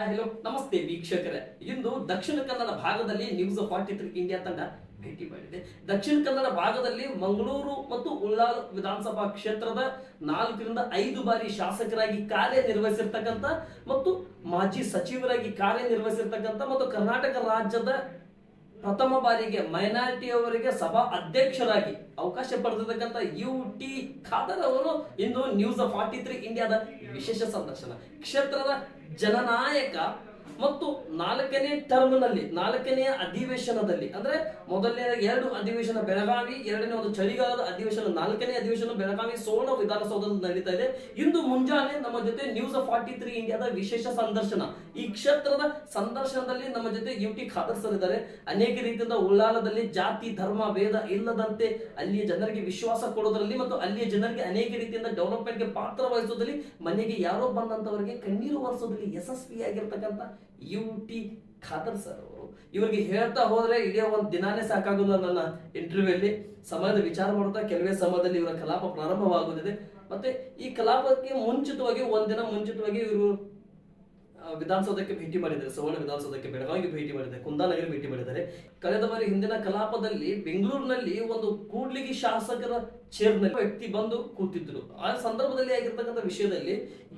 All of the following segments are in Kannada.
ಹಲೋ ನಮಸ್ತೆ ವೀಕ್ಷಕರೇ. ಇಂದು ದಕ್ಷಿಣ ಕನ್ನಡ ಭಾಗದಲ್ಲಿ ನ್ಯೂಸ್ ಫಾರ್ಟಿ ತ್ರೀ ಇಂಡಿಯಾ ತಂಡ ಭೇಟಿ ಮಾಡಿದೆ. ದಕ್ಷಿಣ ಕನ್ನಡ ಭಾಗದಲ್ಲಿ ಮಂಗಳೂರು ಮತ್ತು ಉಳ್ಳಾಲ್ ವಿಧಾನಸಭಾ ಕ್ಷೇತ್ರದ ನಾಲ್ಕರಿಂದ ಐದು ಬಾರಿ ಶಾಸಕರಾಗಿ ಕಾರ್ಯನಿರ್ವಹಿಸಿರ್ತಕ್ಕಂಥ ಮತ್ತು ಮಾಜಿ ಸಚಿವರಾಗಿ ಕಾರ್ಯನಿರ್ವಹಿಸಿರ್ತಕ್ಕಂಥ ಮತ್ತು ಕರ್ನಾಟಕ ರಾಜ್ಯದ ಪ್ರಥಮ ಬಾರಿಗೆ ಮೈನಾರಿಟಿ ಅವರಿಗೆ ಸಭಾ ಅಧ್ಯಕ್ಷರಾಗಿ ಅವಕಾಶ ಪಡೆದಿರ್ತಕ್ಕಂಥ ಯು ಟಿ ಖಾದರ್ ಅವರು ಇಂದು ನ್ಯೂಸ್ ಫಾರ್ಟಿ ತ್ರೀ ಇಂಡಿಯಾದ ವಿಶೇಷ ಸಂದರ್ಶನ. ಕ್ಷೇತ್ರದ ಜನನಾಯಕ ಮತ್ತು ನಾಲ್ಕನೇ ಟರ್ಮ್ನಲ್ಲಿ ನಾಲ್ಕನೆಯ ಅಧಿವೇಶನದಲ್ಲಿ, ಅಂದ್ರೆ ಮೊದಲನೇ ಎರಡು ಅಧಿವೇಶನ ಬೆಳಗಾವಿ, ಎರಡನೇ ಒಂದು ಚಳಿಗಾಲದ ಅಧಿವೇಶನ, ನಾಲ್ಕನೇ ಅಧಿವೇಶನ ಬೆಳಗಾವಿ ಸೋಣ ವಿಧಾನಸೌಧದಲ್ಲಿ ನಡೀತಾ ಇದೆ. ಇಂದು ಮುಂಜಾನೆ ನಮ್ಮ ಜೊತೆ ನ್ಯೂಸ್ ಫಾರ್ಟಿ ತ್ರೀ ಇಂಡಿಯಾದ ವಿಶೇಷ ಸಂದರ್ಶನ. ಈ ಕ್ಷೇತ್ರದ ಸಂದರ್ಶನದಲ್ಲಿ ನಮ್ಮ ಜೊತೆ ಯು ಟಿ ಖಾದರ್ ಸರ್ ಇದ್ದಾರೆ. ಅನೇಕ ರೀತಿಯಿಂದ ಉಳ್ಳಾಲದಲ್ಲಿ ಜಾತಿ, ಧರ್ಮ, ಭೇದ ಇಲ್ಲದಂತೆ ಅಲ್ಲಿಯ ಜನರಿಗೆ ವಿಶ್ವಾಸ ಕೊಡೋದ್ರಲ್ಲಿ ಮತ್ತು ಅಲ್ಲಿಯ ಜನರಿಗೆ ಅನೇಕ ರೀತಿಯಿಂದ ಡೆವಲಪ್ಮೆಂಟ್ಗೆ ಪಾತ್ರ ವಹಿಸೋದ್ರಲ್ಲಿ ಮನೆಗೆ ಯಾರೋ ಬಂದಂತವರಿಗೆ ಕಣ್ಣೀರು ಒರೆಸೋದ್ರಲ್ಲಿ ಯಶಸ್ವಿಯಾಗಿರ್ತಕ್ಕಂಥ ಯು ಟಿ ಖಾದರ್ ಸರ್ ಅವರು. ಇವರಿಗೆ ಹೇಳ್ತಾ ಹೋದ್ರೆ ಇಡೀ ಒಂದು ದಿನಾನೇ ಸಾಕಾಗಲ್ಲ ನನ್ನ ಇಂಟರ್ವ್ಯೂ ಅಲ್ಲಿ. ಸಮಯದ ವಿಚಾರ ಮಾಡ್ತಾ ಕೆಲವೇ ಸಮಯದಲ್ಲಿ ಇವರ ಕಲಾಪ ಪ್ರಾರಂಭವಾಗುತ್ತಿದೆ. ಮತ್ತೆ ಈ ಕಲಾಪಕ್ಕೆ ಮುಂಚಿತವಾಗಿ, ಒಂದಿನ ಮುಂಚಿತವಾಗಿ ಇವರು ವಿಧಾನಸೌಧಕ್ಕೆ ಭೇಟಿ ಮಾಡಿದ್ದಾರೆ, ಸವರ್ಣ ವಿಧಾನಸೌಧಕ್ಕೆ ಬೆಳಗಾವಿಗೆ ಭೇಟಿ ಮಾಡಿದ್ದಾರೆ ಕುಂದಾನಗರಿ ಭೇಟಿ ಮಾಡಿದ್ದಾರೆ. ಕಳೆದ ಬಾರಿ ಹಿಂದಿನ ಕಲಾಪದಲ್ಲಿ ಬೆಂಗಳೂರಿನಲ್ಲಿ ಒಂದು ಕೂಡ್ಲಿಗಿ ಶಾಸಕರ ಚೇರ್ನಲ್ಲಿ ವ್ಯಕ್ತಿ ಬಂದು ಕೂತಿದ್ರು. ಆ ಸಂದರ್ಭದಲ್ಲಿ ಆಗಿರ್ತಕ್ಕಂಥ ವಿಷಯದಲ್ಲಿ